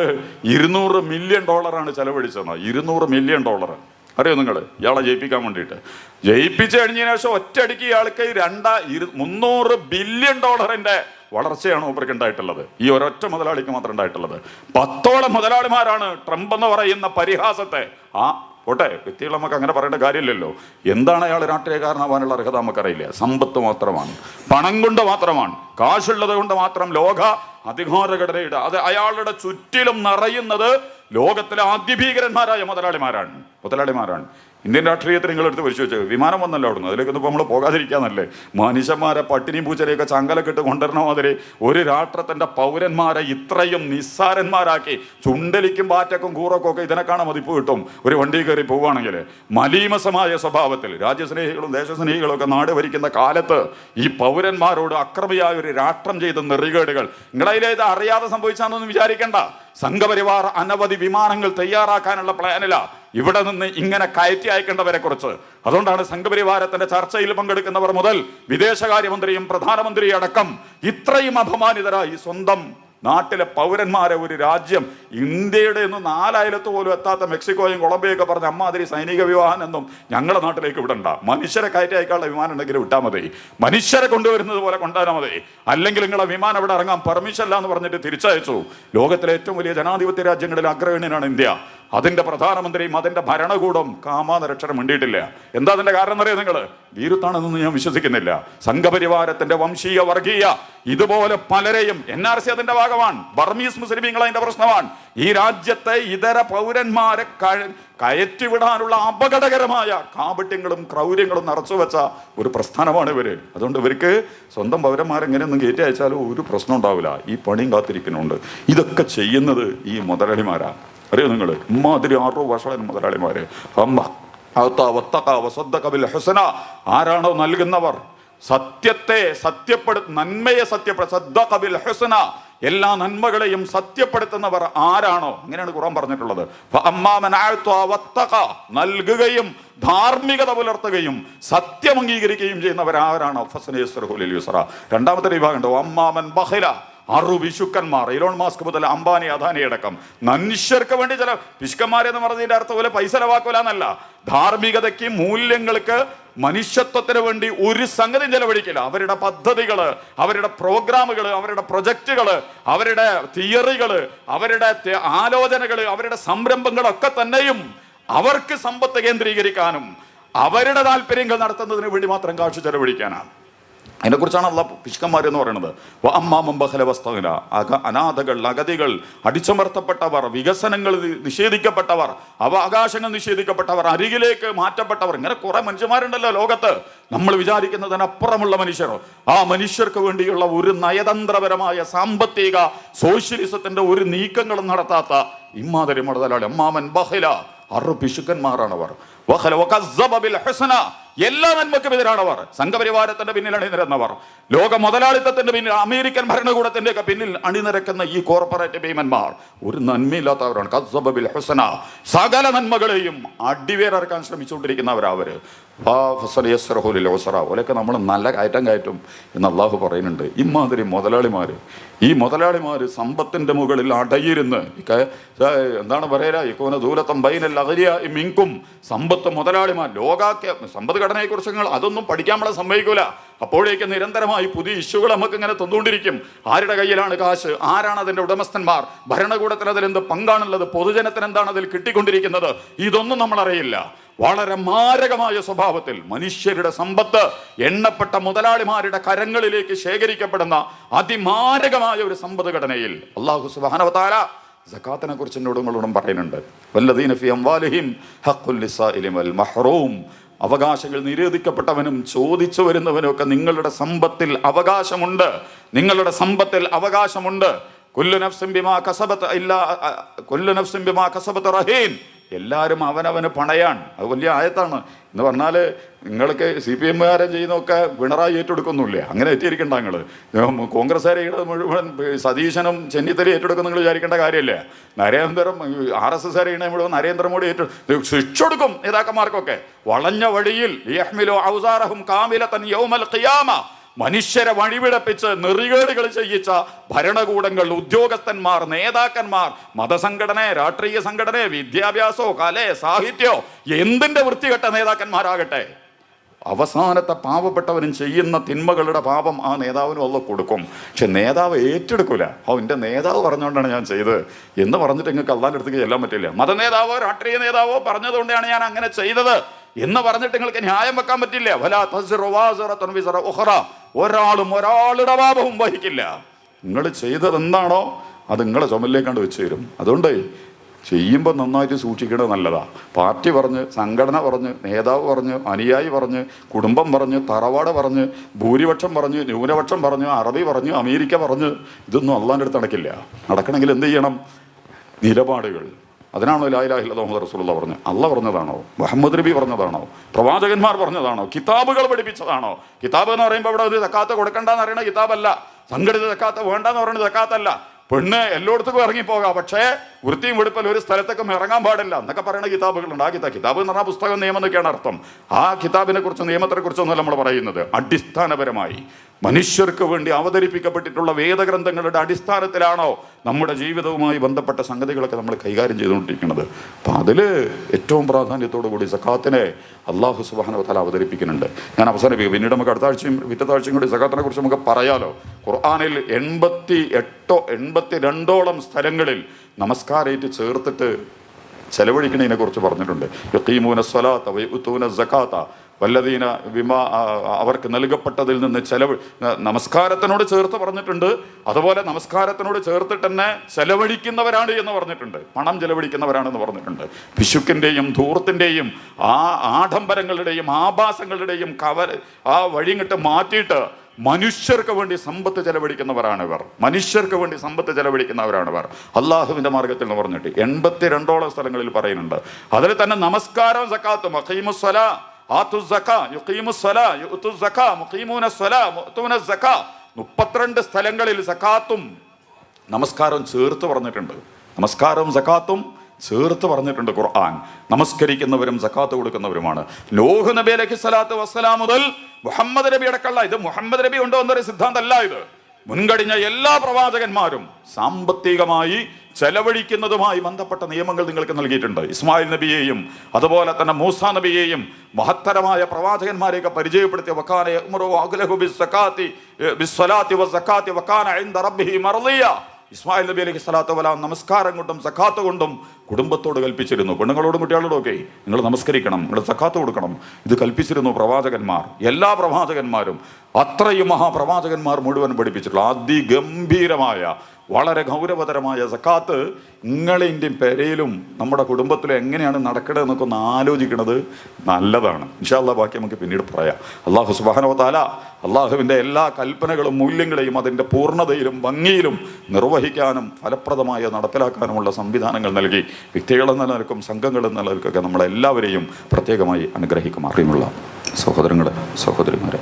ഇരുന്നൂറ് മില്യൺ ഡോളറാണ് ചെലവഴിച്ചത്. ഇരുന്നൂറ് മില്യൺ ഡോളർ അറിയോ നിങ്ങൾ ഇയാളെ ജയിപ്പിക്കാൻ വേണ്ടിയിട്ട്. ജയിപ്പിച്ച് കഴിഞ്ഞതിന് ശേഷം ഒറ്റയടിക്ക് ഇയാൾക്ക് രണ്ടാ ഇരു മുന്നൂറ് ബില്യൺ ഡോളറിന്റെ വളർച്ചയാണ് മൂപ്പർക്ക് ഉണ്ടായിട്ടുള്ളത്. ഈ ഒരൊറ്റ മുതലാളിക്ക് മാത്രം ഉണ്ടായിട്ടുള്ളത്. പത്തോളം മുതലാളിമാരാണ് ട്രംപ് എന്ന് പറയുന്ന പരിഹാസത്തെ ആ പോട്ടെ വ്യക്തികൾ നമുക്ക് അങ്ങനെ പറയേണ്ട കാര്യമില്ലല്ലോ. എന്താണ് അയാൾ രാഷ്ട്രീയക്കാരനാവാനുള്ള അർഹത നമുക്കറിയില്ല. സമ്പത്ത് മാത്രമാണ്. പണം കൊണ്ട് മാത്രമാണ്. കാശുള്ളത് കൊണ്ട് മാത്രം ലോക അധികാരഘടനയുടെ അത് അയാളുടെ ചുറ്റിലും നിറയുന്നത് ലോകത്തിലെ അതിഭീകരന്മാരായ മുതലാളിമാരാണ്. മുതലാളിമാരാണ്. ഇന്ത്യൻ രാഷ്ട്രീയത്തിൽ നിങ്ങൾ എടുത്ത് പരിശോധിച്ചു വിമാനം വന്നല്ലോ അവിടുന്ന്. അതിലേക്കൊന്നും ഇപ്പോൾ നമ്മൾ പോകാതിരിക്കാന്നല്ലേ? മനുഷ്യന്മാരെ പട്ടിണി പൂച്ചരെയൊക്കെ ചങ്കലക്കെട്ട് കൊണ്ടുവരണ മാതിരി ഒരു രാഷ്ട്രത്തിന്റെ പൗരന്മാരെ ഇത്രയും നിസ്സാരന്മാരാക്കി ചുണ്ടലിക്കും പാറ്റക്കും കൂറക്കും ഒക്കെ ഇതിനെക്കാണ് മതിപ്പ് കിട്ടും. ഒരു വണ്ടി കയറി പോവുകയാണെങ്കിൽ മലീമസമായ സ്വഭാവത്തിൽ രാജ്യസ്നേഹികളും ദേശസ്നേഹികളും ഒക്കെ നാട് ഭരിക്കുന്ന കാലത്ത് ഈ പൗരന്മാരോട് അക്രമിയായ ഒരു രാഷ്ട്രം ചെയ്ത നെറികേടുകൾ. നിങ്ങളതിലെ ഇത് അറിയാതെ സംഭവിച്ചാണെന്നൊന്നും വിചാരിക്കേണ്ട. സംഘപരിവാർ അനവധി വിമാനങ്ങൾ തയ്യാറാക്കാനുള്ള പ്ലാനില. ഇവിടെ നിന്ന് ഇങ്ങനെ കയറ്റി അയക്കേണ്ടവരെ കുറിച്ച്. അതുകൊണ്ടാണ് സംഘപരിവാരത്തിന്റെ ചർച്ചയിൽ പങ്കെടുക്കുന്നവർ മുതൽ വിദേശകാര്യമന്ത്രിയും പ്രധാനമന്ത്രിയും അടക്കം ഇത്രയും അപമാനിതരായി സ്വന്തം നാട്ടിലെ പൗരന്മാരെ ഒരു രാജ്യം ഇന്ത്യയുടെ ഒന്നും നാലായിരത്ത് പോലും എത്താത്ത മെക്സിക്കോയും കൊളംബിയൊക്കെ പറഞ്ഞ അമ്മാതിരി സൈനിക വിവാഹം എന്നും ഞങ്ങളുടെ നാട്ടിലേക്ക് വിടണ്ട. മനുഷ്യരെ കയറ്റി അയക്കാനുള്ള വിമാനം ഉണ്ടെങ്കിൽ വിട്ടാൽ മതി. മനുഷ്യരെ കൊണ്ടുവരുന്നത് പോലെ കൊണ്ടുവരാൻ മതി. അല്ലെങ്കിൽ നിങ്ങളെ വിമാനം ഇവിടെ ഇറങ്ങാൻ പെർമിഷൻ അല്ല എന്ന് പറഞ്ഞിട്ട് തിരിച്ചയച്ചു. ലോകത്തിലെ ഏറ്റവും വലിയ ജനാധിപത്യ രാജ്യങ്ങളിൽ അഗ്രഗണ്യനാണ് ഇന്ത്യ. അതിന്റെ പ്രധാനമന്ത്രിയും അതിന്റെ ഭരണകൂടം കാമാനരക്ഷരം മിണ്ടിയിട്ടില്ല. എന്താ അതിന്റെ കാരണം എന്നറിയാം നിങ്ങൾ വീരുത്താണെന്നൊന്നും ഞാൻ വിശ്വസിക്കുന്നില്ല. സംഘപരിവാരത്തിന്റെ വംശീയ വർഗീയ ഇതുപോലെ പലരെയും എൻ ആർ സി അതിന്റെ ഭാഗമാണ്. ബർമീസ് മുസ്ലിമീങ്ങൾ അതിന്റെ പ്രശ്നമാണ്. ഈ രാജ്യത്തെ ഇതര പൗരന്മാരെ കയറ്റിവിടാനുള്ള അപകടകരമായ കാപട്യങ്ങളും ക്രൗര്യങ്ങളും നിറച്ചുവെച്ച ഒരു പ്രസ്ഥാനമാണ് ഇവർ. അതുകൊണ്ട് ഇവർക്ക് സ്വന്തം പൗരന്മാരെങ്ങനെയൊന്നും കയറ്റി അയച്ചാലും ഒരു പ്രശ്നം ഉണ്ടാവില്ല. ഈ പണിയും കാത്തിരിക്കുന്നുണ്ട്. ഇതൊക്കെ ചെയ്യുന്നത് ഈ മുതലാളിമാരാ. അറിയോ നിങ്ങൾ? ഇമ്മാതിരി ആറോ വഷളൻ മുതലാളിമാര്. അമ്മ ഹുസന. ആരാണോ നൽകുന്നവർ? സത്യത്തെ സത്യപ്പെടു നന്മയെ സത്യപ്പെടു ഹുസന. എല്ലാ നന്മകളെയും സത്യപ്പെടുത്തുന്നവർ ആരാണോ? അങ്ങനെയാണ് ഖുറാൻ പറഞ്ഞിട്ടുള്ളത്. നൽകുകയും ധാർമ്മികത പുലർത്തുകയും സത്യം അംഗീകരിക്കുകയും ചെയ്യുന്നവർ ആരാണോ ഫസനയസ്റഹു ലിൽ വിഭാഗം രണ്ടാമത്തെ വിഭാഗമുണ്ട് അമ്മാമൻ ബഹില അറു വിശുക്കന്മാർ ഇലോൺ മാസ്ക് മുതൽ അംബാനി അദാനി അടക്കം. മനുഷ്യർക്ക് വേണ്ടി ചില പിശുക്കന്മാരെന്ന് പറഞ്ഞതിന്റെ അർത്ഥം പോലെ പൈസ ചെലവാക്കൂല എന്നല്ല ധാർമ്മികതയ്ക്ക് മൂല്യങ്ങൾക്ക് മനുഷ്യത്വത്തിന് വേണ്ടി ഒരു സംഗതി ചെലവഴിക്കില്ല. അവരുടെ പദ്ധതികൾ അവരുടെ പ്രോഗ്രാമുകൾ അവരുടെ പ്രൊജക്റ്റുകൾ അവരുടെ തിയറികൾ അവരുടെ ആലോചനകൾ അവരുടെ സംരംഭങ്ങളൊക്കെ തന്നെയും അവർക്ക് സമ്പത്ത് കേന്ദ്രീകരിക്കാനും അവരുടെ താല്പര്യങ്ങൾ നടത്തുന്നതിന് വേണ്ടി മാത്രം കാശ് ചെലവഴിക്കാനാണ്. അതിനെക്കുറിച്ചാണ് അള്ള പിശുക്കന്മാർ എന്ന് പറയുന്നത്. വ അമ്മാമം ബഹല വസ്തുവിന അക അനാഥകൾ അഗതികൾ അടിച്ചമർത്തപ്പെട്ടവർ വികസനങ്ങൾ നിഷേധിക്കപ്പെട്ടവർ അവകാശങ്ങൾ നിഷേധിക്കപ്പെട്ടവർ അരികിലേക്ക് മാറ്റപ്പെട്ടവർ ഇങ്ങനെ കുറേ മനുഷ്യന്മാരുണ്ടല്ലോ ലോകത്ത്. നമ്മൾ വിചാരിക്കുന്നതിനപ്പുറമുള്ള മനുഷ്യർ ആ മനുഷ്യർക്ക് വേണ്ടിയുള്ള ഒരു നയതന്ത്രപരമായ സാമ്പത്തിക സോഷ്യലിസത്തിന്റെ ഒരു നീക്കങ്ങളും നടത്താത്ത ഇമ്മാതിരി മുതലാളി അമ്മാമൻ ബഹല. അറു പിശുക്കന്മാരാണവർ. എല്ലാ നന്മക്കും എതിരാണവർ. സംഘപരിവാരത്തിന്റെ പിന്നിൽ അണിനിരന്നവർ. ലോക മുതലാളിത്തത്തിന്റെ പിന്നിൽ അമേരിക്കൻ ഭരണകൂടത്തിന്റെ ഒക്കെ പിന്നിൽ അണിനിരക്കുന്ന ഈ കോർപ്പറേറ്റ് ഭീമന്മാർ. ഒരു നന്മയില്ലാത്തവരാണ്. സകല നന്മകളെയും അടിവേറക്കാൻ ശ്രമിച്ചുകൊണ്ടിരിക്കുന്നവരാ അവർ. ആ ഫസൽ യസ്റഹു ലിൽ ഉസ്റ. ഓലൊക്കെ നമ്മൾ നല്ല കയറ്റം കയറ്റും എന്ന് അള്ളാഹു പറയുന്നുണ്ട്. ഇമാതിരി മുതലാളിമാർ ഈ മുതലാളിമാർ സമ്പത്തിന്റെ മുകളിൽ അടയിരുന്ന്. എന്താണ് പറയാ ഇക്കോന ദൂരത്തം ബൈനൽ അഗരിയ മിങ്കും. സമ്പത്ത് മുതലാളിമാർ ലോകാക്യ സമ്പത്ത് നിങ്ങൾ അതൊന്നും പഠിക്കാൻ നമ്മളെ സമ്മതിക്കൂല. അപ്പോഴേക്ക് നിരന്തരമായി പുതിയ ഇഷ്യൂകൾ നമുക്ക് ഇങ്ങനെ തന്നുകൊണ്ടിരിക്കും. ആരുടെ കയ്യിലാണ് കാശ്? ആരാണ് അതിന്റെ ഉടമസ്ഥന്മാർ? ഭരണകൂടത്തിന് അതിൽ എന്ത് പങ്കാണുള്ളത്? പൊതുജനത്തിന് എന്താണ് അതിൽ കിട്ടിക്കൊണ്ടിരിക്കുന്നത്? ഇതൊന്നും നമ്മൾ അറിയില്ല വളരെ മാരകമായ സ്വഭാവത്തിൽ മനുഷ്യരുടെ സമ്പത്ത് എണ്ണപ്പെട്ട മുതലാളിമാരുടെ കരങ്ങളിലേക്ക് ശേഖരിക്കപ്പെടുന്ന അതിമാരകമായ ഒരു സമ്പദ്ഘടനയിൽ അള്ളാഹു സുബാനവതാര സക്കാത്തിനെ കുറിച്ച് എന്നോട് നിങ്ങളോടും പറയുന്നുണ്ട്. വല്ലദീന ഹഖുൽ മഹ്റൂം. അവകാശങ്ങൾ നിരോധിക്കപ്പെട്ടവനും ചോദിച്ചു വരുന്നവനും ഒക്കെ നിങ്ങളുടെ സമ്പത്തിൽ അവകാശമുണ്ട്. നിങ്ങളുടെ സമ്പത്തിൽ അവകാശമുണ്ട്. കൊല്ലു നഫ്സിൻ ബിമാ കസബത്ത് ഇല്ല കൊല്ലു നഫ്സിൻ ബിമാ കസബത്ത് റഹീൻ എല്ലാവരും അവനവന് പണയാണ്. അത് വലിയ ആയത്താണ്. എന്ന് പറഞ്ഞാൽ നിങ്ങൾക്ക് സി പി എമ്മുകാരൻ ചെയ്യുന്നതൊക്കെ പിണറായി ഏറ്റെടുക്കൊന്നുമില്ല അങ്ങനെ എത്തിയിരിക്കണ്ട നിങ്ങൾ കോൺഗ്രസ്സുകാരെ മുഴുവൻ സതീശനും ചെന്നിത്തല ഏറ്റെടുക്കുന്നു നിങ്ങൾ വിചാരിക്കേണ്ട കാര്യമില്ല. നരേന്ദ്രം ആർ എസ് എസ് ആരെയാണ് മുഴുവൻ നരേന്ദ്രമോദി ഏറ്റെടു ശിക്ഷ കൊടുക്കും നേതാക്കന്മാർക്കൊക്കെ. വളഞ്ഞ വഴിയിൽ മനുഷ്യരെ വഴിവിടപ്പിച്ച് നെറികേടുകൾ ചെയ്യിച്ച ഭരണകൂടങ്ങൾ ഉദ്യോഗസ്ഥന്മാർ നേതാക്കന്മാർ മതസംഘടന രാഷ്ട്രീയ സംഘടന വിദ്യാഭ്യാസോ കലേ സാഹിത്യോ എന്തിന്റെ വൃത്തികെട്ട നേതാക്കന്മാരാകട്ടെ? അവസാനത്തെ പാവപ്പെട്ടവനും ചെയ്യുന്ന തിന്മകളുടെ പാപം ആ നേതാവിനും അല്ല കൊടുക്കും. പക്ഷെ നേതാവ് ഏറ്റെടുക്കൂല. ഓ എന്റെ നേതാവ് പറഞ്ഞുകൊണ്ടാണ് ഞാൻ ചെയ്തത്. എന്ന് പറഞ്ഞിട്ട് നിങ്ങൾക്ക് അള്ളാന്റെ അടുത്തേക്ക് ചെല്ലാൻ പറ്റില്ല. മതനേതാവോ രാഷ്ട്രീയ നേതാവോ പറഞ്ഞതുകൊണ്ടാണ് ഞാൻ അങ്ങനെ ചെയ്തത്. എന്ന് പറഞ്ഞിട്ട് നിങ്ങൾക്ക് ന്യായം വെക്കാൻ പറ്റില്ല. തസ്റ. ഒരാളും ഒരാളുടെ പാപവും വഹിക്കില്ല. നിങ്ങൾ ചെയ്തത് എന്താണോ അത് നിങ്ങളെ ചുമലിലേക്കാണ്ട് വെച്ച് തരും. അതുകൊണ്ട് ചെയ്യുമ്പോൾ നന്നായിട്ട് സൂക്ഷിക്കേണ്ടത് നല്ലതാ. പാർട്ടി പറഞ്ഞ് സംഘടന പറഞ്ഞ് നേതാവ് പറഞ്ഞ് അനുയായി പറഞ്ഞ് കുടുംബം പറഞ്ഞ് തറവാട് പറഞ്ഞ് ഭൂരിപക്ഷം പറഞ്ഞ് ന്യൂനപക്ഷം പറഞ്ഞ് അറബി പറഞ്ഞ് അമേരിക്ക പറഞ്ഞ് ഇതൊന്നും അള്ളാന്റെ അടുത്ത് നടക്കില്ല. നടക്കണമെങ്കിൽ എന്ത് ചെയ്യണം? നിലപാടുകൾ. അതിനാണോ ലായിലാഹില്ല മുഹമ്മദ് റസൂലുള്ള പറഞ്ഞത്? അല്ല പറഞ്ഞതാണോ? മുഹമ്മദ് നബി പറഞ്ഞതാണോ? പ്രവാചകന്മാർ പറഞ്ഞതാണോ? കിതാബുകൾ പഠിപ്പിച്ചതാണോ? കിതാബ് എന്ന് പറയുമ്പോൾ ഇവിടെ ഒരു തക്കാത്ത കൊടുക്കണ്ടെന്ന് അറിയണ കിതാബല്ല. സംഘടിത തക്കാത്ത വേണ്ടെന്ന് പറയുന്നത് തക്കാത്തല്ല പെണ്ണ് എല്ലായിടത്തും ഇറങ്ങിപ്പോകാം. പക്ഷേ വൃത്തിയും വെടുപ്പൽ ഒരു സ്ഥലത്തൊക്കെ ഇറങ്ങാൻ പാടില്ല. എന്നൊക്കെ പറയുന്ന കിതാബുകളുണ്ട്. ആ കിതാബ് കിതാബ് എന്ന് പറഞ്ഞാൽ പുസ്തകം നിയമം എന്നൊക്കെയാണ് അർത്ഥം. ആ കിതാബിനെ കുറിച്ച് നിയമത്തെ കുറിച്ചൊന്നും നമ്മൾ പറയുന്നത്. അടിസ്ഥാനപരമായി മനുഷ്യർക്ക് വേണ്ടി അവതരിപ്പിക്കപ്പെട്ടിട്ടുള്ള വേദഗ്രന്ഥങ്ങളുടെ അടിസ്ഥാനത്തിലാണോ നമ്മുടെ ജീവിതവുമായി ബന്ധപ്പെട്ട സംഗതികളൊക്കെ നമ്മൾ കൈകാര്യം ചെയ്തുകൊണ്ടിരിക്കുന്നത്. അപ്പം അതിൽ ഏറ്റവും പ്രാധാന്യത്തോടു കൂടി സഖാത്തിനെ അള്ളാഹു സുബാന തല അവതരിപ്പിക്കുന്നുണ്ട്. ഞാൻ അവസാനിപ്പിക്കും. പിന്നീട് നമുക്ക് അടുത്ത ആഴ്ചയും പിറ്റത്താഴ്ചയും കൂടി സഖാത്തിനെ കുറിച്ച് നമുക്ക് പറയാലോ. ഖുർആാനിൽ എൺപത്തി എട്ടോ എൺപത്തി രണ്ടോളം സ്ഥലങ്ങളിൽ നമസ്കാരമായിട്ട് ചേർത്തിട്ട് ചെലവഴിക്കണതിനെ കുറിച്ച് പറഞ്ഞിട്ടുണ്ട്. വല്ലതീന വിമാ അവർക്ക് നൽകപ്പെട്ടതിൽ നിന്ന് ചെലവ് നമസ്കാരത്തിനോട് ചേർത്ത് പറഞ്ഞിട്ടുണ്ട്. അതുപോലെ നമസ്കാരത്തിനോട് ചേർത്തിട്ട് തന്നെ ചെലവഴിക്കുന്നവരാണ് എന്ന് പറഞ്ഞിട്ടുണ്ട്. പണം ചെലവഴിക്കുന്നവരാണെന്ന് പറഞ്ഞിട്ടുണ്ട്. പിശുക്കിന്റെയും ധൂർത്തിന്റെയും ആ ആഡംബരങ്ങളുടെയും ആഭാസങ്ങളുടെയും കവ ആ വഴിങ്ങിട്ട് മാറ്റിയിട്ട് മനുഷ്യർക്ക് വേണ്ടി സമ്പത്ത് ചെലവഴിക്കുന്നവരാണ് ഇവർ. മനുഷ്യർക്ക് വേണ്ടി സമ്പത്ത് ചെലവഴിക്കുന്നവരാണ് ഇവർ. അള്ളാഹുവിന്റെ മാർഗത്തിൽ എന്ന് പറഞ്ഞിട്ട് എൺപത്തി രണ്ടോളം സ്ഥലങ്ങളിൽ പറയുന്നുണ്ട്. അതിൽ തന്നെ നമസ്കാരം മുപ്പത്തിരണ്ട് സ്ഥലങ്ങളിൽ സക്കാത്തും നമസ്കാരം ചേർത്ത് പറഞ്ഞിട്ടുണ്ട്. നമസ്കാരവും സക്കാത്തും ചേർത്ത് പറഞ്ഞിട്ടുണ്ട് ഖുർആൻ. നമസ്കരിക്കുന്നവരും സക്കാത്ത് കൊടുക്കുന്നവരുമാണ്. ലോഹ് നബി അലഹി സ്വലാത്തു വസ്സലാം മുതൽ മുഹമ്മദ് നബി അടക്കമുള്ള ഇത് മുഹമ്മദ് നബി ഉണ്ടോ എന്നൊരു സിദ്ധാന്തമല്ല ഇത്. മുൻകഴിഞ്ഞ എല്ലാ പ്രവാചകന്മാരും സാമ്പത്തികമായി ചെലവഴിക്കുന്നതുമായി ബന്ധപ്പെട്ട നിയമങ്ങൾ നിങ്ങൾക്ക് നൽകിയിട്ടുണ്ട്. ഇസ്മായിൽ നബിയെയും അതുപോലെ തന്നെ മൂസ നബിയെയും മഹത്തരമായ പ്രവാചകന്മാരെയൊക്കെ പരിചയപ്പെടുത്തിയ വക്കാന ഇസ്മായിൽ നബി അലൈഹി സ്വലാത്തു വലാം നമസ്കാരം കൊണ്ടും സക്കാത്ത് കൊണ്ടും കുടുംബത്തോട് കൽപ്പിച്ചിരുന്നു. പെണ്ണുങ്ങളോടും കുട്ടികളോടും ഒക്കെ നിങ്ങൾ നമസ്കരിക്കണം നിങ്ങൾ സക്കാത്ത് കൊടുക്കണം. ഇത് കൽപ്പിച്ചിരുന്നു പ്രവാചകന്മാർ. എല്ലാ പ്രവാചകന്മാരും അത്രയും മഹാപ്രവാചകന്മാർ മുഴുവൻ പഠിപ്പിച്ചിട്ടുള്ള അതിഗംഭീരമായ വളരെ ഗൗരവതരമായ സക്കാത്ത് നിങ്ങളിന്റെയും പെരയിലും നമ്മുടെ കുടുംബത്തിലും എങ്ങനെയാണ് നടക്കേണ്ടത് എന്നൊക്കെ ഒന്ന് ആലോചിക്കുന്നത് നല്ലതാണ്. ഇൻഷാല്ല ബാക്കി നമുക്ക് പിന്നീട് പറയാം. അള്ളാഹു സുബാനോ താല അള്ളാഹുവിന്റെ എല്ലാ കൽപ്പനകളും മൂല്യങ്ങളെയും അതിന്റെ പൂർണതയിലും ഭംഗിയിലും നിർവഹിക്കാനും ഫലപ്രദമായ നടപ്പിലാക്കാനുമുള്ള സംവിധാനങ്ങൾ നൽകി. വ്യക്തികളെന്ന നിലക്കും സംഘങ്ങളെന്ന നിലക്കൊക്കെ നമ്മളെല്ലാവരെയും പ്രത്യേകമായി അനുഗ്രഹിക്കുമാറിയുമുള്ള സഹോദരങ്ങളെ സഹോദരിമാരെ.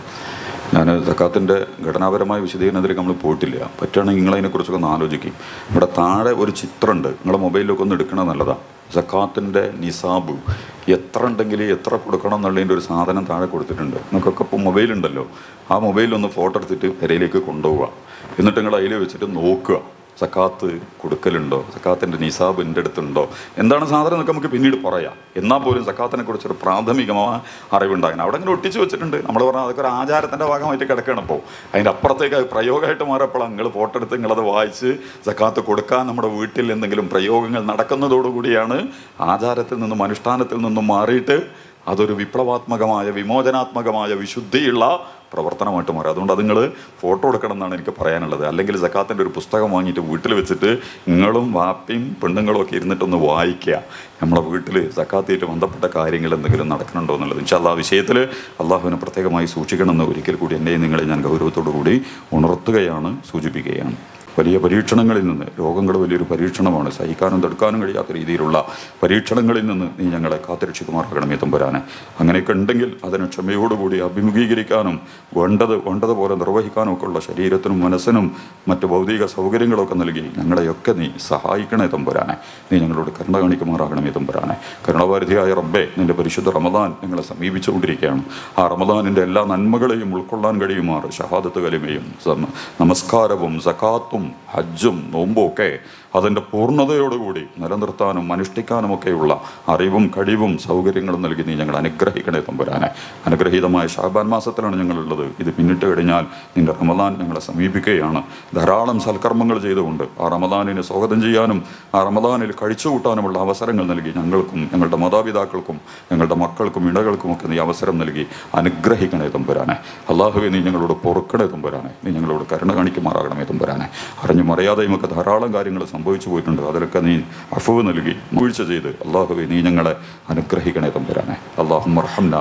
ഞാൻ സക്കാത്തിന്റെ ഘടനാപരമായ വിശദീകരണത്തിലേക്ക് നമ്മൾ പോയിട്ടില്ല. പറ്റുകയാണെങ്കിൽ നിങ്ങൾ അതിനെക്കുറിച്ചൊക്കെ ഒന്ന് ആലോചിക്കും. ഇവിടെ താഴെ ഒരു ചിത്രമുണ്ട്. നിങ്ങളെ മൊബൈലിലൊക്കെ ഒന്ന് എടുക്കണത് നല്ലതാണ് സക്കാത്തിന്റെ നിസാബ്. എത്ര ഉണ്ടെങ്കിൽ എത്ര കൊടുക്കണം എന്നുള്ളതിന്റെ ഒരു സാധനം താഴെ കൊടുത്തിട്ടുണ്ട്. നിങ്ങൾക്കൊക്കെ ഇപ്പോൾ മൊബൈലുണ്ടല്ലോ ആ മൊബൈലൊന്ന് ഫോട്ടോ എടുത്തിട്ട് പെരയിലേക്ക് കൊണ്ടുപോവുക. എന്നിട്ട് നിങ്ങൾ അതിൽ വെച്ചിട്ട് നോക്കുക. സക്കാത്ത് കൊടുക്കലുണ്ടോ? സക്കാത്തിന്റെ നിസാബ് എന്റെ അടുത്തുണ്ടോ? എന്താണ് സാധനം എന്നൊക്കെ നമുക്ക് പിന്നീട് പറയാം. എന്നാൽ പോലും സക്കാത്തിനെ കുറിച്ചൊരു പ്രാഥമികമായ അറിവുണ്ടാകണം. അവിടെ ഇങ്ങനെ ഒട്ടിച്ചു വെച്ചിട്ടുണ്ട്. നമ്മൾ പറഞ്ഞാൽ അതൊക്കെ ഒരു ആചാരത്തിന്റെ ഭാഗമായിട്ട് കിടക്കണം ഇപ്പോൾ അതിന്റെ അപ്പുറത്തേക്ക് അത് പ്രയോഗമായിട്ട് മാറിയപ്പോൾ നിങ്ങൾ ഫോട്ടോ എടുത്ത് നിങ്ങളത് വായിച്ച് സക്കാത്ത് കൊടുക്കാൻ നമ്മുടെ വീട്ടിൽ എന്തെങ്കിലും പ്രയോഗങ്ങൾ നടക്കുന്നതോടുകൂടിയാണ് ആചാരത്തിൽ നിന്നും അനുഷ്ഠാനത്തിൽ നിന്നും മാറിയിട്ട് അതൊരു വിപ്ലവാത്മകമായ വിമോചനാത്മകമായ വിശുദ്ധിയുള്ള പ്രവർത്തനമായിട്ട് മാറി. അതുകൊണ്ട് അത് നിങ്ങൾ ഫോട്ടോ എടുക്കണം എന്നാണ് എനിക്ക് പറയാനുള്ളത്. അല്ലെങ്കിൽ ജക്കാത്തിന്റെ ഒരു പുസ്തകം വാങ്ങിയിട്ട് വീട്ടിൽ വെച്ചിട്ട് നിങ്ങളും വാപ്പയും പെണ്ണുങ്ങളും ഒക്കെ ഇരുന്നിട്ടൊന്ന് വായിക്കുക. നമ്മളെ വീട്ടിൽ സക്കാത്തിയിട്ട് ബന്ധപ്പെട്ട കാര്യങ്ങൾ എന്തെങ്കിലും നടക്കുന്നുണ്ടോ എന്നുള്ളത്. ഇൻഷാല്ല ആ വിഷയത്തിൽ അള്ളാഹുവിനെ പ്രത്യേകമായി സൂക്ഷിക്കണമെന്ന് ഒരിക്കൽ കൂടി എന്നെയും നിങ്ങളെ ഞാൻ ഗൗരവത്തോടു കൂടി ഉണർത്തുകയാണ് സൂചിപ്പിക്കുകയാണ്. വലിയ പരീക്ഷണങ്ങളിൽ നിന്ന് രോഗങ്ങൾ വലിയൊരു പരീക്ഷണമാണ്. സഹിക്കാനും തടുക്കാനും കഴിയാത്ത രീതിയിലുള്ള പരീക്ഷണങ്ങളിൽ നിന്ന് നീ ഞങ്ങളെ കാത്തിരക്ഷിക്കുമാറാകണമേ തമ്പുരാനെ. അങ്ങനെയൊക്കെ ഉണ്ടെങ്കിൽ അതിനെ ക്ഷമയോടുകൂടി അഭിമുഖീകരിക്കാനും വേണ്ടത് വേണ്ടതുപോലെ നിർവഹിക്കാനും ഒക്കെ ഉള്ള ശരീരത്തിനും മനസ്സിനും മറ്റ് ഭൗതിക സൗകര്യങ്ങളൊക്കെ നൽകി ഞങ്ങളെയൊക്കെ നീ സഹായിക്കണേ തമ്പുരാനെ. നീ ഞങ്ങളോട് കരുണ കാണിക്കുമാറാകണമേ തമ്പുരാനെ. കരുണാവാരിധിയായ റബ്ബെ നിന്റെ പരിശുദ്ധ റമദാൻ ഞങ്ങളെ സമീപിച്ചുകൊണ്ടിരിക്കുകയാണ്. ആ റമദാനിന്റെ എല്ലാ നന്മകളെയും ഉൾക്കൊള്ളാൻ കഴിയുമാറ്. ഷഹാദത്ത് കലിമയും നമസ്കാരവും സക്കാത്തും ഹജ്ജും നോമ്പും ഒക്കെ അതിന്റെ പൂർണതയോടുകൂടി നിലനിർത്താനും അനുഷ്ഠിക്കാനുമൊക്കെയുള്ള അറിവും കഴിവും സൗകര്യങ്ങളും നൽകി നീ ഞങ്ങൾ അനുഗ്രഹിക്കണേ തമ്പുരാനെ. അനുഗ്രഹീതമായ ഷാബാൻ മാസത്തിലാണ് ഞങ്ങളുള്ളത്. ഇത് പിന്നിട്ട് കഴിഞ്ഞാൽ നിന്റെ റമദാൻ ഞങ്ങളെ സമീപിക്കുകയാണ്. ധാരാളം സൽക്കർമ്മങ്ങൾ ചെയ്തുകൊണ്ട് ആ റമദാനിനെ സ്വാഗതം ചെയ്യാനും ആ റമദാനിൽ കഴിച്ചു കൂട്ടാനുമുള്ള അവസരങ്ങൾ നൽകി ഞങ്ങൾക്കും ഞങ്ങളുടെ മാതാപിതാക്കൾക്കും ഞങ്ങളുടെ മക്കൾക്കും ഇണകൾക്കുമൊക്കെ നീ അവസരം നൽകി അനുഗ്രഹിക്കണേ തമ്പുരാനെ. അള്ളാഹുവെ നീ ഞങ്ങളോട് പൊറുക്കണേ തമ്പുരാനെ. നീ ഞങ്ങളോട് കരുണ കാണിക്കുമാറാകണമേ തമ്പുരാനെ. അറിഞ്ഞും അറിയാതെയും ഒക്കെ ധാരാളം കാര്യങ്ങൾ സംഭവിച്ചു പോയിട്ടുണ്ട് അതിലൊക്കെ നീ അഫവ് നൽകി വീഴ്ച ചെയ്ത് അള്ളാഹുവെ നീ ഞങ്ങളെ അനുഗ്രഹിക്കണേ തമ്പുരാനെ അള്ളാഹു മർഹംന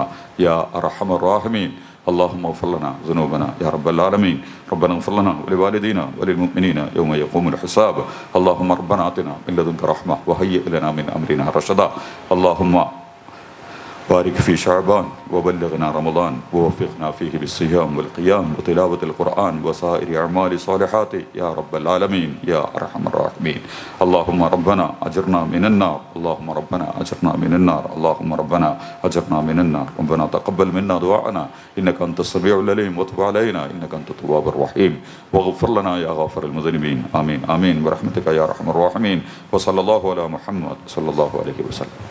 യാ അറഹമ റാഹമീൻ اللهم اغفر لنا ذنوبنا يا رب العالمين ربنا اغفر لنا ولوالدينا وللمؤمنين يوم يقوم الحساب اللهم ربنا اعطنا من لدنك رحمه وهيئ لنا من امرنا رشدا اللهم بارك في شعبان وبلغنا رمضان ووفقنا فيه بالصيام والقيام وتلاوة القرآن وسائر أعمال الصالحات يا رب العالمين يا أرحم الراحمين. اللهم ربنا أجرنا من النار. اللهم ربنا أجرنا من النار. اللهم ربنا أجرنا من النار. ربنا تقبل منا دعاءنا. إنك أنت السميع العليم. وتب علينا. إنك أنت التواب الرحيم. واغفر لنا يا غافر المذنبين. آمين. آمين. برحمتك يا أرحم الراحمين. وصلى الله على محمد صلى الله عليه وسلم.